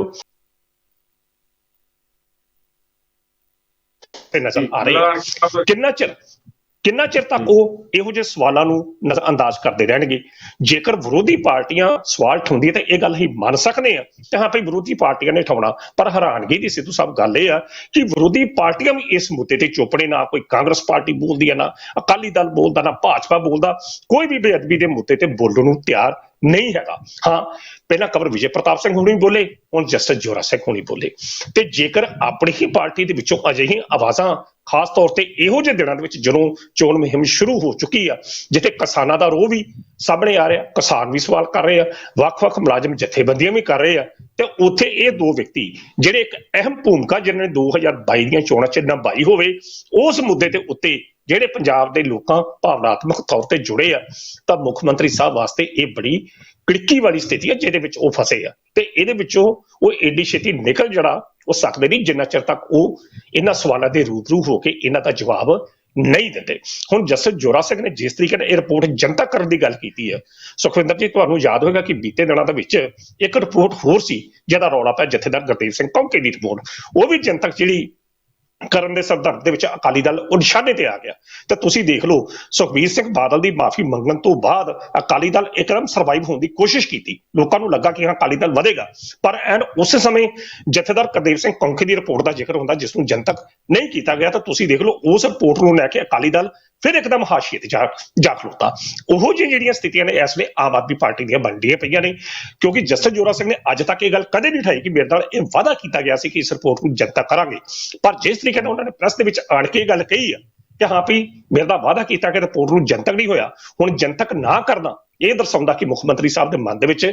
ਤੇ ਨਜ਼ਰ ਆ ਰਹੇ? ਆ ਕਿੰਨਾ ਚਿਰ? ਕਿੰਨਾ ਚਿਰ ਤੱਕ ਉਹ ਇਹੋ ਜਿਹੇ ਸਵਾਲਾਂ ਨੂੰ ਨਜ਼ਰਅੰਦਾਜ਼ ਕਰਦੇ ਰਹਿਣਗੇ? ਜੇਕਰ ਵਿਰੋਧੀ ਪਾਰਟੀਆਂ ਸਵਾਲ ਠਾਉਂਦੀਆਂ ਤਾਂ ਇਹ ਗੱਲ ਹੀ ਮੰਨ ਸਕਦੇ ਆ ਕਿ ਹਾਂ ਭਈ ਵਿਰੋਧੀ ਪਾਰਟੀਆਂ ਨੇ ਠਾਉਣਾ, ਪਰ ਹੈਰਾਨਗੀ ਦੀ ਸਿੱਧੂ ਸਾਹਿਬ ਗੱਲ ਇਹ ਆ ਕਿ ਵਿਰੋਧੀ ਪਾਰਟੀਆਂ ਵੀ ਇਸ ਮੁੱਦੇ ਤੇ ਚੁੱਪ ਨੇ, ਨਾ ਕੋਈ ਕਾਂਗਰਸ ਪਾਰਟੀ ਬੋਲਦੀ ਹੈ, ਨਾ ਅਕਾਲੀ ਦਲ ਬੋਲਦਾ, ਨਾ ਭਾਜਪਾ ਬੋਲਦਾ, ਕੋਈ ਵੀ ਬੇਅਦਬੀ ਦੇ ਮੁੱਦੇ ਤੇ ਬੋਲਣ ਨੂੰ ਤਿਆਰ ਨਹੀਂ ਹੈਗਾ। ਹਾਂ, ਪਹਿਲਾਂ ਕਬਰ ਵਿਜੇ ਪ੍ਰਤਾਪ ਸਿੰਘ ਹੁਣੀ ਬੋਲੇ, ਹੁਣ ਜਸਟਿਸ ਜੋਰਾ ਸਿੰਘ ਹੁਣੀ ਬੋਲੇ। ਤੇ ਜੇਕਰ ਆਪਣੀ ਹੀ ਪਾਰਟੀ ਦੇ ਵਿੱਚੋਂ ਅਜਿਹੀ ਆਵਾਜ਼ਾਂ ਖਾਸ ਤੌਰ ਤੇ ਇਹੋ ਜਿਹੇ ਦਿਨਾਂ ਦੇ ਵਿੱਚ ਜਦੋਂ ਚੋਣ ਮੁਹਿੰਮ ਸ਼ੁਰੂ ਹੋ ਚੁੱਕੀ ਆ, ਜਿੱਥੇ ਕਿਸਾਨਾਂ ਦਾ ਰੋਹ ਵੀ ਸਾਹਮਣੇ ਆ ਰਿਹਾ, ਕਿਸਾਨ ਵੀ ਸਵਾਲ ਕਰ ਰਹੇ ਆ, ਵੱਖ-ਵੱਖ ਮੁਲਾਜ਼ਮ ਜਥੇਬੰਦੀਆਂ ਵੀ ਕਰ ਰਹੇ ਆ, ਤੇ ਉੱਥੇ ਇਹ ਦੋ ਵਿਅਕਤੀ, ਜਿਹੜੇ ਇੱਕ ਅਹਿਮ ਭੂਮਿਕਾ ਜਿਨ੍ਹਾਂ ਨੇ 2022 ਦੀਆਂ ਚੋਣਾਂ 'ਚ ਨਿਭਾਈ ਹੋਵੇ, ਉਸ ਮੁੱਦੇ ਦੇ ਉੱਤੇ ਜਿਹੜੇ ਪੰਜਾਬ ਦੇ ਲੋਕਾਂ ਭਾਵਨਾਤਮਕ ਤੌਰ ਤੇ ਜੁੜੇ ਆ, ਤਾਂ ਮੁੱਖ ਮੰਤਰੀ ਸਾਹਿਬ ਵਾਸਤੇ ਇਹ ਬੜੀ ਕਿੜਕੀ ਵਾਲੀ ਸਥਿਤੀ ਹੈ ਜਿਹਦੇ ਵਿੱਚ ਉਹ ਫਸੇ ਆ। ਤੇ ਇਹਦੇ ਵਿੱਚੋਂ ਉਹ ਏਡੀ ਛੇਤੀ ਨਿਕਲ ਜਿਹੜਾ ਉਹ ਸਕਦੇ ਨਹੀਂ, ਜਿੰਨਾ ਚਿਰ ਤੱਕ ਉਹ ਇਹਨਾਂ ਸਵਾਲਾਂ ਦੇ ਰੂਬਰੂ ਹੋ ਕੇ ਇਹਨਾਂ ਦਾ ਜਵਾਬ ਨਹੀਂ ਦਿੰਦੇ। ਹੁਣ ਜਸਟਿਸ ਜੋਰਾ ਸਿੰਘ ਨੇ ਜਿਸ ਤਰੀਕੇ ਨਾਲ ਇਹ ਰਿਪੋਰਟ ਜਨਤਕ ਕਰਨ ਦੀ ਗੱਲ ਕੀਤੀ ਹੈ ਸੁਖਵਿੰਦਰ ਜੀ, ਤੁਹਾਨੂੰ ਯਾਦ ਹੋਵੇਗਾ ਕਿ ਬੀਤੇ ਦਿਨਾਂ ਦੇ ਵਿੱਚ ਇੱਕ ਰਿਪੋਰਟ ਹੋਰ ਸੀ, ਜਿਹਦਾ ਰੌਲਾ ਪਿਆ ਜਥੇਦਾਰ ਗੁਰਦੇਵ ਸਿੰਘ ਕੌਂਕੇ ਦੀ ਰਿਪੋਰਟ। ਉਹ ਵੀ ਜਨਤਕ ਜਿਹੜੀ ਕਰਨ ਦੇ ਸੰਦਰਭ ਦੇ ਵਿੱਚ ਅਕਾਲੀ ਦਲ ਨਿਸ਼ਾਨੇ ਤੇ ਆ ਗਿਆ। ਤੇ ਤੁਸੀਂ ਦੇਖ ਲਓ, ਸੁਖਬੀਰ ਸਿੰਘ ਬਾਦਲ ਦੀ ਮਾਫੀ ਮੰਗਣ ਤੋਂ ਬਾਅਦ ਅਕਾਲੀ ਦਲ ਇੱਕਦਮ ਸਰਵਾਈਵ ਹੋਣ ਦੀ ਕੋਸ਼ਿਸ਼ ਕੀਤੀ। ਲੋਕਾਂ ਨੂੰ ਲੱਗਾ ਕਿ ਹਾਂ, ਅਕਾਲੀ ਦਲ ਵਧੇਗਾ। ਪਰ ਐਨ ਉਸੇ ਸਮੇਂ ਜਥੇਦਾਰ ਕਰਦੇਵ ਸਿੰਘ ਕੌਂਖੀ ਦੀ ਰਿਪੋਰਟ ਦਾ ਜ਼ਿਕਰ ਹੁੰਦਾ ਜਿਸ ਨੂੰ ਜਨਤਕ ਨਹੀਂ ਕੀਤਾ ਗਿਆ, ਤਾਂ ਤੁਸੀਂ ਦੇਖ ਲਓ, ਉਸ ਰਿਪੋਰਟ ਨੂੰ ਲੈ ਕੇ ਅਕਾਲੀ ਦਲ ਫਿਰ ਇੱਕਦਮ ਹਾਸ਼ੀਏ ਤੇ ਜਾ ਜਾ ਖਲੋਤਾ ਉਹੋ ਜਿਹੀਆਂ ਜਿਹੜੀਆਂ ਸਥਿਤੀਆਂ ਨੇ, ਇਸ ਵੇਲੇ ਆਮ ਆਦਮੀ ਪਾਰਟੀ ਦੀਆਂ ਬਣਦੀਆਂ ਪਈਆਂ ਨੇ। ਕਿਉਂਕਿ ਜਸਟਿਸ ਜੋਰਾ ਸਿੰਘ ਨੇ ਅੱਜ ਤੱਕ ਇਹ ਗੱਲ ਕਦੇ ਨਹੀਂ ਉਠਾਈ ਕਿ ਮੇਰੇ ਨਾਲ ਇਹ ਵਾਅਦਾ ਕੀਤਾ ਗਿਆ ਸੀ ਕਿ ਇਸ ਰਿਪੋਰਟ ਨੂੰ ਜਨਤਕ ਕਰਾਂਗੇ। ਪਰ ਜਿਸ ਤਰੀਕੇ ਨਾਲ ਉਹਨਾਂ ਨੇ ਪ੍ਰੈਸ ਦੇ ਵਿੱਚ ਆਣ ਕੇ ਇਹ ਗੱਲ ਕਹੀ ਆ ਕਿ ਹਾਂ ਵੀ ਮੇਰੇ ਦਾ ਵਾਅਦਾ ਕੀਤਾ ਕਿ ਰਿਪੋਰਟ ਨੂੰ ਜਨਤਕ ਨਹੀਂ ਹੋਇਆ, ਹੁਣ ਜਨਤਕ ਨਾ ਕਰਨਾ ਇਹ ਦਰਸਾਉਂਦਾ ਕਿ ਮੁੱਖ ਮੰਤਰੀ ਸਾਹਿਬ ਦੇ ਮਨ ਦੇ ਵਿੱਚ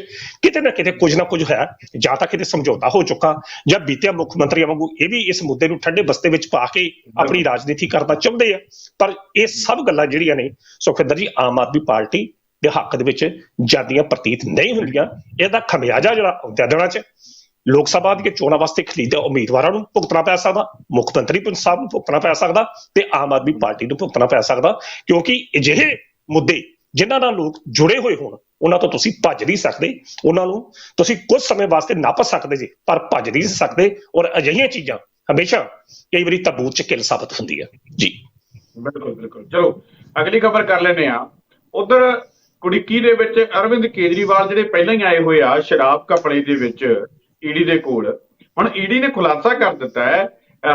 ਕਿਤੇ ਨਾ ਕਿਤੇ ਕੁਝ ਨਾ ਕੁਝ ਹੈ ਜਾਂ ਤਾਂ ਕਿਤੇ ਸਮਝੌਤਾ ਹੋ ਚੁੱਕਾ ਜਾਂ ਬੀਤਿਆ ਮੁੱਖ ਮੰਤਰੀਆਂ ਵਾਂਗੂ ਇਹ ਵੀ ਇਸ ਮੁੱਦੇ ਨੂੰ ਠੰਡੇ ਬਸਤੇ ਵਿੱਚ ਪਾ ਕੇ ਆਪਣੀ ਰਾਜਨੀਤੀ ਕਰਨਾ ਚਾਹੁੰਦੇ ਆ। ਪਰ ਇਹ ਸਭ ਗੱਲਾਂ ਜਿਹੜੀਆਂ ਨੇ ਸੁਖਵਿੰਦਰ ਜੀ ਆਮ ਆਦਮੀ ਪਾਰਟੀ ਦੇ ਹੱਕ ਦੇ ਵਿੱਚ ਜਾਂਦੀਆਂ ਪ੍ਰਤੀਤ ਨਹੀਂ ਹੁੰਦੀਆਂ। ਇਹਦਾ ਖਮਿਆਜਾ ਜਿਹੜਾ ਆਉਂਦਿਆਂ ਦਿਨਾਂ 'ਚ ਲੋਕ ਸਭਾ ਦੀਆਂ ਚੋਣਾਂ ਵਾਸਤੇ ਖਰੀਦੇ ਉਮੀਦਵਾਰਾਂ ਨੂੰ ਭੁਗਤਣਾ ਪੈ ਸਕਦਾ ਮੁੱਖ ਮੰਤਰੀ ਪੰਜਾਬ ਨੂੰ ਭੁਗਤਣਾ ਪੈ ਸਕਦਾ ਤੇ ਆਮ ਆਦਮੀ ਪਾਰਟੀ ਨੂੰ ਭੁਗਤਣਾ ਪੈ ਸਕਦਾ ਕਿਉਂਕਿ ਅਜਿਹੇ ਮੁੱਦੇ ਜਿਨ੍ਹਾਂ ਨਾਲ ਲੋਕ ਜੁੜੇ ਹੋਏ ਹੋਣ, ਉਹਨਾਂ ਤੋਂ ਤੁਸੀਂ ਭੱਜ ਨਹੀਂ ਸਕਦੇ, ਉਹਨਾਂ ਨੂੰ ਤੁਸੀਂ ਕੁਝ ਸਮੇਂ ਵਾਸਤੇ ਨੱਪ ਸਕਦੇ ਜੀ, ਪਰ ਭੱਜ ਨਹੀਂ ਸਕਦੇ ਔਰ ਅਜਿਹੀਆਂ ਚੀਜ਼ਾਂ ਹਮੇਸ਼ਾ ਕਈ ਵਾਰੀ ਤਬੂਤ ਚ ਕਿਲ ਸਾਬਤ ਹੁੰਦੀ ਹੈ ਜੀ। ਬਿਲਕੁਲ ਬਿਲਕੁਲ। ਚਲੋ, ਅਗਲੀ ਖਬਰ ਕਰ ਲੈਨੇ ਆ ਉਧਰ ਕੁੜੀਕੀ ਦੇ ਵਿੱਚ ਅਰਵਿੰਦ ਕੇਜਰੀਵਾਲ ਜਿਹੜੇ ਪਹਿਲਾਂ ਹੀ ਆਏ ਹੋਏ ਆ, ਸ਼ਰਾਬ ਕਪੜੇ ਦੇ ਵਿੱਚ ਈਡੀ ਦੇ ਕੋਲ। ਹੁਣ ਈਡੀ ਨੇ ਖੁਲਾਸਾ ਕਰ ਦਿੱਤਾ ਹੈ।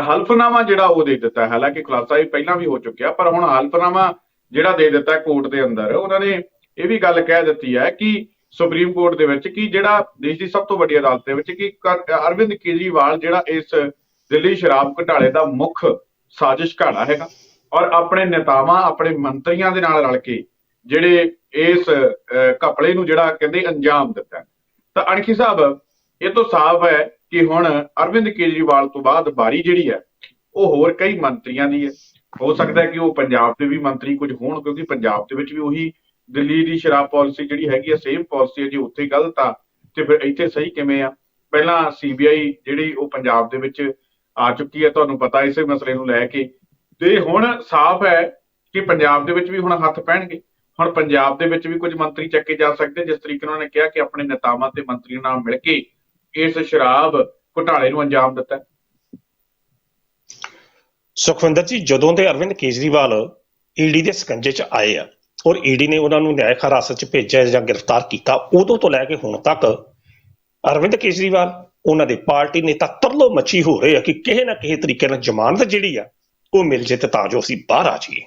ਹਲਫਨਾਮਾ ਜਿਹੜਾ ਉਹ ਦੇ ਦਿੱਤਾ ਹਾਲਾਂਕਿ ਖੁਲਾਸਾ ਇਹ ਪਹਿਲਾਂ ਵੀ ਹੋ ਚੁੱਕਿਆ, ਪਰ ਹੁਣ ਹਲਫਨਾਮਾ ਜਿਹੜਾ ਦੇ ਦਿੱਤਾ ਕੋਰਟ ਦੇ ਅੰਦਰ ਉਹਨਾਂ ਨੇ ਇਹ ਵੀ ਗੱਲ ਕਹਿ ਦਿੱਤੀ ਹੈ ਕਿ ਸੁਪਰੀਮ ਕੋਰਟ ਦੇ ਵਿੱਚ ਕਿ ਜਿਹੜਾ ਦੇਸ਼ ਦੀ ਸਭ ਤੋਂ ਵੱਡੀ ਅਦਾਲਤ ਦੇ ਵਿੱਚ ਕਿ ਅਰਵਿੰਦ ਕੇਜਰੀਵਾਲ ਜਿਹੜਾ ਇਸ ਦਿੱਲੀ ਸ਼ਰਾਬ ਘੁਟਾਲੇ ਦਾ ਮੁੱਖ ਸਾਜ਼ਿਸ਼ ਘਾੜਾ ਹੈਗਾ ਔਰ ਆਪਣੇ ਨੇਤਾਵਾਂ ਆਪਣੇ ਮੰਤਰੀਆਂ ਦੇ ਨਾਲ ਰਲ ਕੇ ਜਿਹੜੇ ਇਸ ਅਹ, ਘਪਲੇ ਨੂੰ ਜਿਹੜਾ ਕਹਿੰਦੇ ਅੰਜਾਮ ਦਿੱਤਾ ਤਾਂ ਅਣਖੀ ਸਾਹਿਬ ਇਹ ਤੋਂ ਸਾਫ਼ ਹੈ ਕਿ ਹੁਣ ਅਰਵਿੰਦ ਕੇਜਰੀਵਾਲ ਤੋਂ ਬਾਅਦ ਬਾਰੀ ਜਿਹੜੀ ਹੈ ਉਹ ਹੋਰ ਕਈ ਮੰਤਰੀਆਂ ਦੀ ਹੈ। ਹੋ ਸਕਦਾ ਹੈ ਕਿ ਉਹ ਪੰਜਾਬ ਦੇ ਵੀ ਮੰਤਰੀ ਕੁਝ ਹੋਣ, ਕਿਉਂਕਿ ਪੰਜਾਬ ਦੇ ਵਿੱਚ ਵੀ ਉਹੀ ਦਿੱਲੀ ਦੀ ਸ਼ਰਾਬ ਪਾਲਿਸੀ ਜਿਹੜੀ ਹੈਗੀ ਆ ਸੇਮ ਪਾਲਿਸੀ ਹੈ ਜੀ ਉੱਥੇ ਗਲਤ ਆ, ਤੇ ਫਿਰ ਇੱਥੇ ਸਹੀ ਕਿਵੇਂ ਆ? ਪਹਿਲਾਂ ਸੀਬੀਆਈ ਜਿਹੜੀ ਉਹ ਪੰਜਾਬ ਦੇ ਵਿੱਚ ਆ ਚੁੱਕੀ ਹੈ, ਤੁਹਾਨੂੰ ਪਤਾ ਇਸੇ ਮਸਲੇ ਨੂੰ ਲੈ ਕੇ। ਤੇ ਹੁਣ ਸਾਫ਼ ਹੈ ਕਿ ਪੰਜਾਬ ਦੇ ਵਿੱਚ ਵੀ ਹੁਣ ਹੱਥ ਪੈਣਗੇ। ਹੁਣ ਪੰਜਾਬ ਦੇ ਵਿੱਚ ਵੀ ਕੁਝ ਮੰਤਰੀ ਚੱਕੇ ਜਾ ਸਕਦੇ, ਜਿਸ ਤਰੀਕੇ ਨਾਲ ਨੇ ਕਿਹਾ ਕਿ ਆਪਣੇ ਨੇਤਾਵਾਂ ਤੇ ਮੰਤਰੀਆਂ ਨਾਲ ਮਿਲ ਕੇ ਇਸ ਸ਼ਰਾਬ ਘੁਟਾਲੇ ਨੂੰ ਅੰਜਾਮ ਦਿੱਤਾ। ਸੁਖਵਿੰਦਰ ਜੀ, ਜਦੋਂ ਦੇ ਅਰਵਿੰਦ ਕੇਜਰੀਵਾਲ ਈਡੀ ਦੇ ਸਕੰਜੇ 'ਚ ਆਏ ਆ ਔਰ ਈਡੀ ਨੇ ਉਹਨਾਂ ਨੂੰ ਨਿਆਇਕ ਹਿਰਾਸਤ 'ਚ ਭੇਜਿਆ ਜਾਂ ਗ੍ਰਿਫਤਾਰ ਕੀਤਾ, ਉਦੋਂ ਤੋਂ ਲੈ ਕੇ ਹੁਣ ਤੱਕ ਅਰਵਿੰਦ ਕੇਜਰੀਵਾਲ, ਉਹਨਾਂ ਦੇ ਪਾਰਟੀ ਨੇ ਤਾਂ ਤਰਲੋ ਮੱਛੀ ਹੋ ਰਹੇ ਆ ਕਿ ਕਿਸੇ ਨਾ ਕਿਸੇ ਤਰੀਕੇ ਨਾਲ ਜ਼ਮਾਨਤ ਜਿਹੜੀ ਆ, ਉਹ ਮਿਲ ਜੇ ਤੇ ਤਾਂ ਜੋ ਅਸੀਂ ਬਾਹਰ ਆ ਜਾਈਏ।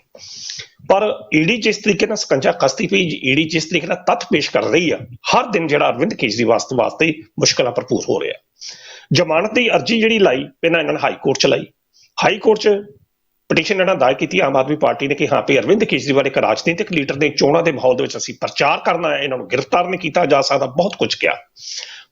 ਪਰ ਈਡੀ ਜਿਸ ਤਰੀਕੇ ਨਾਲ ਸਕੰਜਾ ਕਸਤੀ ਪਈ ਈਡੀ ਜਿਸ ਤਰੀਕੇ ਨਾਲ ਤੱਥ ਪੇਸ਼ ਕਰ ਰਹੀ ਆ, ਹਰ ਦਿਨ ਜਿਹੜਾ ਅਰਵਿੰਦ ਕੇਜਰੀਵਾਲ ਵਾਸਤੇ ਵਾਸਤੇ ਮੁਸ਼ਕਲਾਂ ਭਰਪੂਰ ਹੋ ਰਿਹਾ ਜ਼ਮਾਨਤ ਦੀ ਅਰਜੀ ਜਿਹੜੀ ਲਾਈ, ਪਹਿਲਾਂ ਇਹਨਾਂ ਨੇ ਹਾਈ ਕੋਰਟ ਚ ਲਾਈ ਹਾਈ ਕੋਰਟ ਚ ਪਟੀਸ਼ਨ ਇਹਨਾਂ ਦਾਇਰ ਕੀਤੀ ਆਮ ਆਦਮੀ ਪਾਰਟੀ ਨੇ ਕਿ ਹਾਂ ਵੀ ਅਰਵਿੰਦ ਕੇਜਰੀਵਾਲ ਇੱਕ ਰਾਜਨੀਤਿਕ ਲੀਡਰ ਦੇ ਚੋਣਾਂ ਦੇ ਮਾਹੌਲ ਦੇ ਵਿੱਚ ਅਸੀਂ ਪ੍ਰਚਾਰ ਕਰਨਾ ਹੈ, ਇਹਨਾਂ ਨੂੰ ਗ੍ਰਿਫਤਾਰ ਨਹੀਂ ਕੀਤਾ ਜਾ ਸਕਦਾ, ਬਹੁਤ ਕੁਝ ਕਿਹਾ।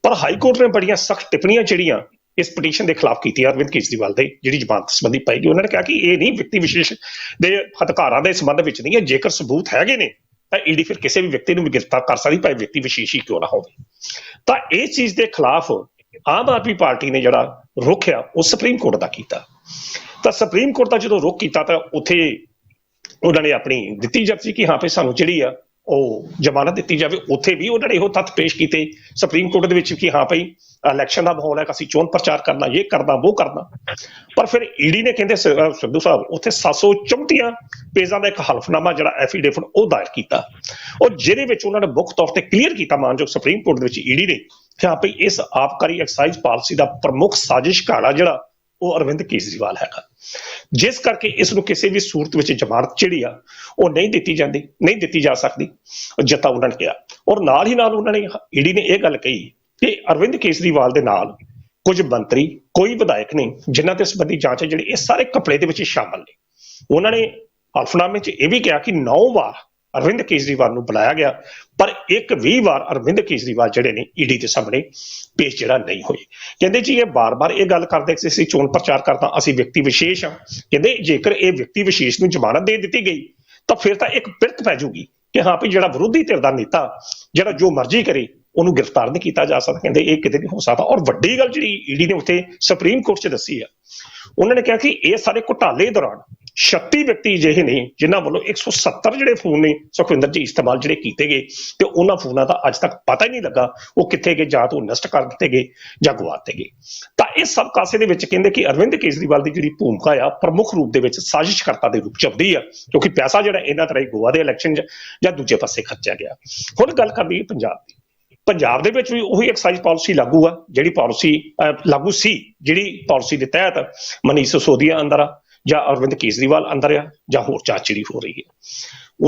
ਪਰ ਹਾਈ ਕੋਰਟ ਨੇ ਬੜੀਆਂ ਸਖਤ ਟਿੱਪਣੀਆਂ ਜਿਹੜੀਆਂ ਇਸ ਪਟੀਸ਼ਨ ਦੇ ਖਿਲਾਫ ਕੀਤੀ ਅਰਵਿੰਦ ਕੇਜਰੀਵਾਲ ਦੇ, ਜਿਹੜੀ ਜ਼ਮਾਨਤ ਸੰਬੰਧੀ ਪਾਈ ਗਈ, ਉਹਨਾਂ ਨੇ ਕਿਹਾ ਕਿ ਇਹ ਨਹੀਂ, ਵਿਅਕਤੀ ਵਿਸ਼ੇਸ਼ ਦੇ ਅਧਿਕਾਰਾਂ ਦੇ ਸੰਬੰਧ ਵਿੱਚ ਨਹੀਂ ਹੈ, ਜੇਕਰ ਸਬੂਤ ਹੈਗੇ ਨੇ, ਤਾਂ ਈਡੀ ਫਿਰ ਕਿਸੇ ਵੀ ਵਿਅਕਤੀ ਨੂੰ ਵੀ ਗ੍ਰਿਫਤਾਰ ਕਰ ਸਕਦੀ, ਭਾਵੇਂ ਵਿਅਕਤੀ ਵਿਸ਼ੇਸ਼ ਹੀ ਕਿਉਂ ਨਾ ਹੋਵੇ। ਤਾਂ ਇਸ ਚੀਜ਼ ਦੇ ਖਿਲਾਫ ਆਮ ਆਦਮੀ ਪਾਰਟੀ ਨੇ ਜਿਹੜਾ ਰੁਖ ਆ, ਉਹ ਸੁਪਰੀਮ ਕੋਰਟ ਦਾ ਕੀਤਾ। ਤਾਂ ਸੁਪਰੀਮ ਕੋਰਟ ਦਾ ਜਦੋਂ ਰੁਖ ਕੀਤਾ ਤਾਂ ਉੱਥੇ ਉਹਨਾਂ ਨੇ ਆਪਣੀ ਦਿੱਤੀ ਜਰਸੀ ਕਿ ਹਾਂ ਭਈ ਸਾਨੂੰ ਜਿਹੜੀ ਆ ਉਹ ਜ਼ਮਾਨਤ ਦਿੱਤੀ ਜਾਵੇ, ਉੱਥੇ ਵੀ ਉਹਨਾਂ ਨੇ ਇਹੋ ਤੱਥ ਪੇਸ਼ ਕੀਤੇ ਸੁਪਰੀਮ ਕੋਰਟ ਦੇ ਵਿੱਚ ਕਿ ਹਾਂ ਭਈ ਇਲੈਕਸ਼ਨ ਦਾ ਮਾਹੌਲ ਹੈ ਕਿ ਅਸੀਂ ਚੋਣ ਪ੍ਰਚਾਰ ਕਰਨਾ, ਇਹ ਕਰਨਾ, ਉਹ ਕਰਨਾ। ਪਰ ਫਿਰ ਈਡੀ ਨੇ ਕਹਿੰਦੇ ਸਿੱਧੂ ਸਾਹਿਬ, ਉੱਥੇ 734 ਪੇਜਾਂ ਦਾ ਇੱਕ ਹਲਫਨਾਮਾ ਜਿਹੜਾ ਐਫੀਡੇਵਿਟ ਉਹ ਦਾਇਰ ਕੀਤਾ। ਉਹ ਜਿਹਦੇ ਵਿੱਚ ਉਹਨਾਂ ਨੇ ਮੁੱਖ ਤੌਰ ਤੇ ਕਲੀਅਰ ਕੀਤਾ ਮਾਨਯੋਗ ਸੁਪਰੀਮ ਕੋਰਟ ਦੇ ਵਿੱਚ ਈਡੀ ਨੇ ਕਿ ਹਾਂ ਭਈ ਇਸ ਆਬਕਾਰੀ ਐਕਸਾਈਜ਼ ਪਾਲਿਸੀ ਦਾ ਪ੍ਰਮੁੱਖ ਸਾਜਿਸ਼ ਘਾੜਾ ਜਿਹੜਾ ਉਹ ਅਰਵਿੰਦ ਕੇਜਰੀਵਾਲ ਹੈਗਾ। ਜਿਸ ਕਰਕੇ ਇਸ ਨੂੰ ਕਿਸੇ ਵੀ ਸੂਰਤ ਵਿੱਚ ਜ਼ਮਾਨਤ ਜਿਹੜੀ ਆ, ਉਹ ਨਹੀਂ ਦਿੱਤੀ ਜਾਂਦੀ, ਨਹੀਂ ਦਿੱਤੀ ਜਾ ਸਕਦੀ, ਜਤਾ ਉਹਨਾਂ ਨੇ ਕਿਹਾ। ਔਰ ਨਾਲ ਹੀ ਨਾਲ ਉਹਨਾਂ ਨੇ ਈਡੀ ਨੇ ਇਹ ਗੱਲ ਕਹੀ ਕਿ ਅਰਵਿੰਦ ਕੇਜਰੀਵਾਲ ਦੇ ਨਾਲ ਕੁਝ ਮੰਤਰੀ, ਕੋਈ ਵਿਧਾਇਕ ਨਹੀਂ, ਜਿਨ੍ਹਾਂ ਤੇ ਸੰਬੰਧੀ ਜਾਂਚ ਹੈ, ਜਿਹੜੀ ਇਹ ਸਾਰੇ ਕਪੜੇ ਦੇ ਵਿੱਚ ਹੀ ਸ਼ਾਮਲ ਨੇ। ਉਹਨਾਂ ਨੇ ਹਲਫਨਾਮੇ 'ਚ ਇਹ ਵੀ ਕਿਹਾ ਕਿ ਨੌ ਵਾਰ ਅਰਵਿੰਦ ਕੇਜਰੀਵਾਲ ਨੂੰ ਬੁਲਾਇਆ ਗਿਆ, ਪਰ ਇੱਕ ਵੀ ਵਾਰ ਅਰਵਿੰਦ ਕੇਜਰੀਵਾਲ ਜਿਹੜੇ ਨੇ ਈਡੀ ਦੇ ਸਾਹਮਣੇ ਪੇਸ਼ ਜਿਹੜਾ ਨਹੀਂ ਹੋਏ। ਕਹਿੰਦੇ ਜੀ ਇਹ ਬਾਰ-ਬਾਰ ਇਹ ਗੱਲ ਕਰਦੇ ਕਿ ਅਸੀਂ ਚੋਣ ਪ੍ਰਚਾਰ ਕਰਦਾ, ਅਸੀਂ ਵਿਅਕਤੀ ਵਿਸ਼ੇਸ਼ ਹਾਂ। ਕਹਿੰਦੇ ਜੇਕਰ ਇਹ ਵਿਅਕਤੀ ਵਿਸ਼ੇਸ਼ ਨੂੰ ਜ਼ਮਾਨਤ ਦੇ ਦਿੱਤੀ ਗਈ, ਤਾਂ ਫਿਰ ਤਾਂ ਇੱਕ ਪਿਰਤ ਪੈ ਜੂਗੀ ਕਿ ਹਾਂ ਵੀ ਜਿਹੜਾ ਵਿਰੋਧੀ ਧਿਰ ਦਾ ਨੇਤਾ, ਜਿਹੜਾ ਜੋ ਮਰਜ਼ੀ ਕਰੇ, ਉਹਨੂੰ ਗ੍ਰਿਫਤਾਰ ਨਹੀਂ ਕੀਤਾ ਜਾ ਸਕਦਾ। ਕਹਿੰਦੇ ਇਹ ਕਿਤੇ ਨਹੀਂ ਹੋ ਸਕਦਾ। ਔਰ ਵੱਡੀ ਗੱਲ ਜਿਹੜੀ ਈਡੀ ਨੇ ਉੱਥੇ ਸੁਪਰੀਮ ਕੋਰਟ 'ਚ ਦੱਸੀ ਆ, ਉਹਨਾਂ ਨੇ ਕਿਹਾ ਕਿ ਇਹ ਸਾਰੇ ਘੁਟਾਲੇ ਦੌਰਾਨ 36 ਵਿਅਕਤੀ ਅਜਿਹੇ ਨੇ ਜਿਨ੍ਹਾਂ ਵੱਲੋਂ 170 ਜਿਹੜੇ ਫੋਨ ਨੇ ਸੁਖਵਿੰਦਰ ਜੀ ਇਸਤੇਮਾਲ ਜਿਹੜੇ ਕੀਤੇ ਗਏ ਤੇ ਉਹਨਾਂ ਫੋਨਾਂ ਦਾ ਅੱਜ ਤੱਕ ਪਤਾ ਹੀ ਨਹੀਂ ਲੱਗਾ ਉਹ ਕਿੱਥੇ ਗਏ ਜਾਂ ਤਾਂ ਉਹ ਨਸ਼ਟ ਕਰ ਦਿੱਤੇ ਗਏ ਜਾਂ ਗਵਾ ਦਿੱਤੇ ਗਏ। ਤਾਂ ਇਹ ਸਭ ਕਾਸੇ ਦੇ ਵਿੱਚ ਕਹਿੰਦੇ ਕਿ ਅਰਵਿੰਦ ਕੇਜਰੀਵਾਲ ਦੀ ਜਿਹੜੀ ਭੂਮਿਕਾ ਆ, ਪ੍ਰਮੁੱਖ ਰੂਪ ਦੇ ਵਿੱਚ ਸਾਜ਼ਿਸ਼ਕਰਤਾ ਦੇ ਰੂਪ ਚ ਆਉਂਦੀ ਆ, ਕਿਉਂਕਿ ਪੈਸਾ ਜਿਹੜਾ ਇਹਨਾਂ ਤਰ੍ਹਾਂ ਹੀ ਗੋਆ ਦੇ ਇਲੈਕਸ਼ਨ 'ਚ ਜਾਂ ਦੂਜੇ ਪਾਸੇ ਖਰਚਿਆ ਗਿਆ। ਹੁਣ ਗੱਲ ਕਰ ਲਈਏ ਪੰਜਾਬ ਦੀ। ਪੰਜਾਬ ਦੇ ਵਿੱਚ ਵੀ ਉਹੀ ਐਕਸਾਈਜ਼ ਪਾਲਿਸੀ ਲਾਗੂ ਆ, ਜਿਹੜੀ ਪਾਲਿਸੀ ਲਾਗੂ ਸੀ, ਜਿਹੜੀ ਪਾਲਿਸੀ ਦੇ ਤਹਿਤ ਮਨੀਸ਼ ਸਿਸੋਦੀਆ ਅੰਦਰ ਆ। ਜਾਂ ਅਰਵਿੰਦ ਕੇਜਰੀਵਾਲ ਅੰਦਰ ਆ ਜਾਂ ਹੋਰ ਚਾਚੜੀ ਹੋ ਰਹੀ ਹੈ।